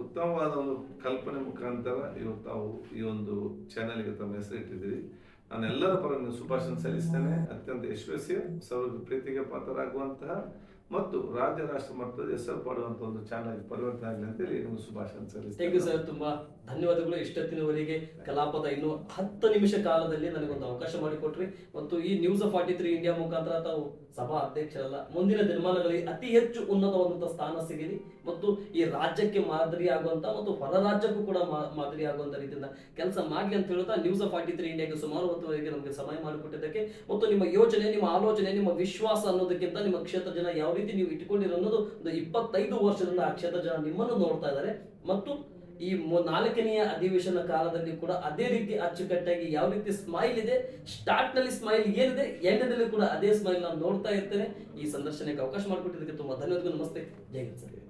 ಉತ್ತಮವಾದ ಒಂದು ಕಲ್ಪನೆ ಮುಖಾಂತರ ಇವತ್ತು ತಾವು ಈ ಒಂದು ಚಾನೆಲ್ಗೆ ತಮ್ಮ ಹೆಸರು ಇಟ್ಟಿದ್ದೀರಿ. ನಾನು ಎಲ್ಲರ ಪರ ಶುಭಾಶಯ ಸಲ್ಲಿಸ್ತೇನೆ. ಅತ್ಯಂತ ಯಶಸ್ವಿ ಸರ್ವ ಪ್ರೀತಿಗೆ ಪಾತ್ರರಾಗುವಂತಹ ಮತ್ತು ರಾಜ್ಯ ರಾಷ್ಟ್ರ ಮಟ್ಟದ ಹೆಸರು ಪಡುವಂತ ಒಂದು ಚಾನಲ್ ಪರಿವರ್ತನೆ ಆಗಲಿ ಅಂತೇಳಿ ನಿಮಗೆ ಶುಭಾಶಯ ಸರ್ ತುಂಬಾ ಧನ್ಯವಾದಗಳು. ಇಷ್ಟೊತ್ತಿನವರೆಗೆ ಕಲಾಪದ ಇನ್ನು ಹತ್ತು ನಿಮಿಷ ಕಾಲದಲ್ಲಿ ನನಗೊಂದು ಅವಕಾಶ ಮಾಡಿಕೊಟ್ರಿ. ಮತ್ತು ಈ ನ್ಯೂಸ್ ಫಾರ್ಟಿ ತ್ರೀ ಇಂಡಿಯಾ ಮುಖಾಂತರ ತಾವು ಸಭಾ ಅಧ್ಯಕ್ಷರಲ್ಲ. ಮುಂದಿನ ದಿನಮಾನಗಳಲ್ಲಿ ಅತಿ ಹೆಚ್ಚು ಉನ್ನತವಾದಂತಹ ಸ್ಥಾನ ಸಿಗಲಿ. ಮತ್ತು ಈ ರಾಜ್ಯಕ್ಕೆ ಮಾದರಿ ಮತ್ತು ಹೊರ ರಾಜ್ಯಕ್ಕೂ ಕೂಡ ಮಾದರಿ ಆಗುವಂತ ರೀತಿಯಿಂದ ಕೆಲಸ ಮಾಡಲಿ ಅಂತ ಹೇಳ್ತಾ ನ್ಯೂಸ್ ಫಾರ್ಟಿ ತ್ರೀ ಇಂಡಿಯಾಗೆ ಸುಮಾರು ಹೊತ್ತುವರೆಗೆ ನಮಗೆ ಸಮಯ ಮಾಡಿಕೊಟ್ಟಿದ್ದಕ್ಕೆ. ಮತ್ತು ನಿಮ್ಮ ಯೋಚನೆ, ನಿಮ್ಮ ಆಲೋಚನೆ, ನಿಮ್ಮ ವಿಶ್ವಾಸ ಅನ್ನೋದಕ್ಕಿಂತ ನಿಮ್ಮ ಕ್ಷೇತ್ರ ಜನ ಯಾವ ರೀತಿ ನೀವು ಇಟ್ಕೊಂಡಿರೋ ಅನ್ನೋದು ಒಂದು ಇಪ್ಪತ್ತೈದು ವರ್ಷದಿಂದ ಆ ಕ್ಷೇತ್ರ ಜನ ನಿಮ್ಮನ್ನು ನೋಡ್ತಾ ಇದ್ದಾರೆ. ಮತ್ತು ಈ ನಾಲ್ಕನೆಯ ಅಧಿವೇಶನ ಕಾಲದಲ್ಲಿ ಕೂಡ ಅದೇ ರೀತಿ ಅಚ್ಚುಕಟ್ಟಾಗಿ ಯಾವ ರೀತಿ ಸ್ಮೈಲ್ ಇದೆ ಸ್ಟಾರ್ಟ್ನಲ್ಲಿ ಸ್ಮೈಲ್ ಏನಿದೆ ಎಂಡದಲ್ಲಿ ಕೂಡ ಅದೇ ಸ್ಮೈಲ್ ನಾನು ನೋಡ್ತಾ ಇರ್ತೇನೆ. ಈ ಸಂದರ್ಶನಕ್ಕೆ ಅವಕಾಶ ಮಾಡಿಕೊಟ್ಟಿದ್ದಕ್ಕೆ ತುಂಬಾ ಧನ್ಯವಾದಗಳು, ನಮಸ್ತೆ. ಜೈ ಸರ್.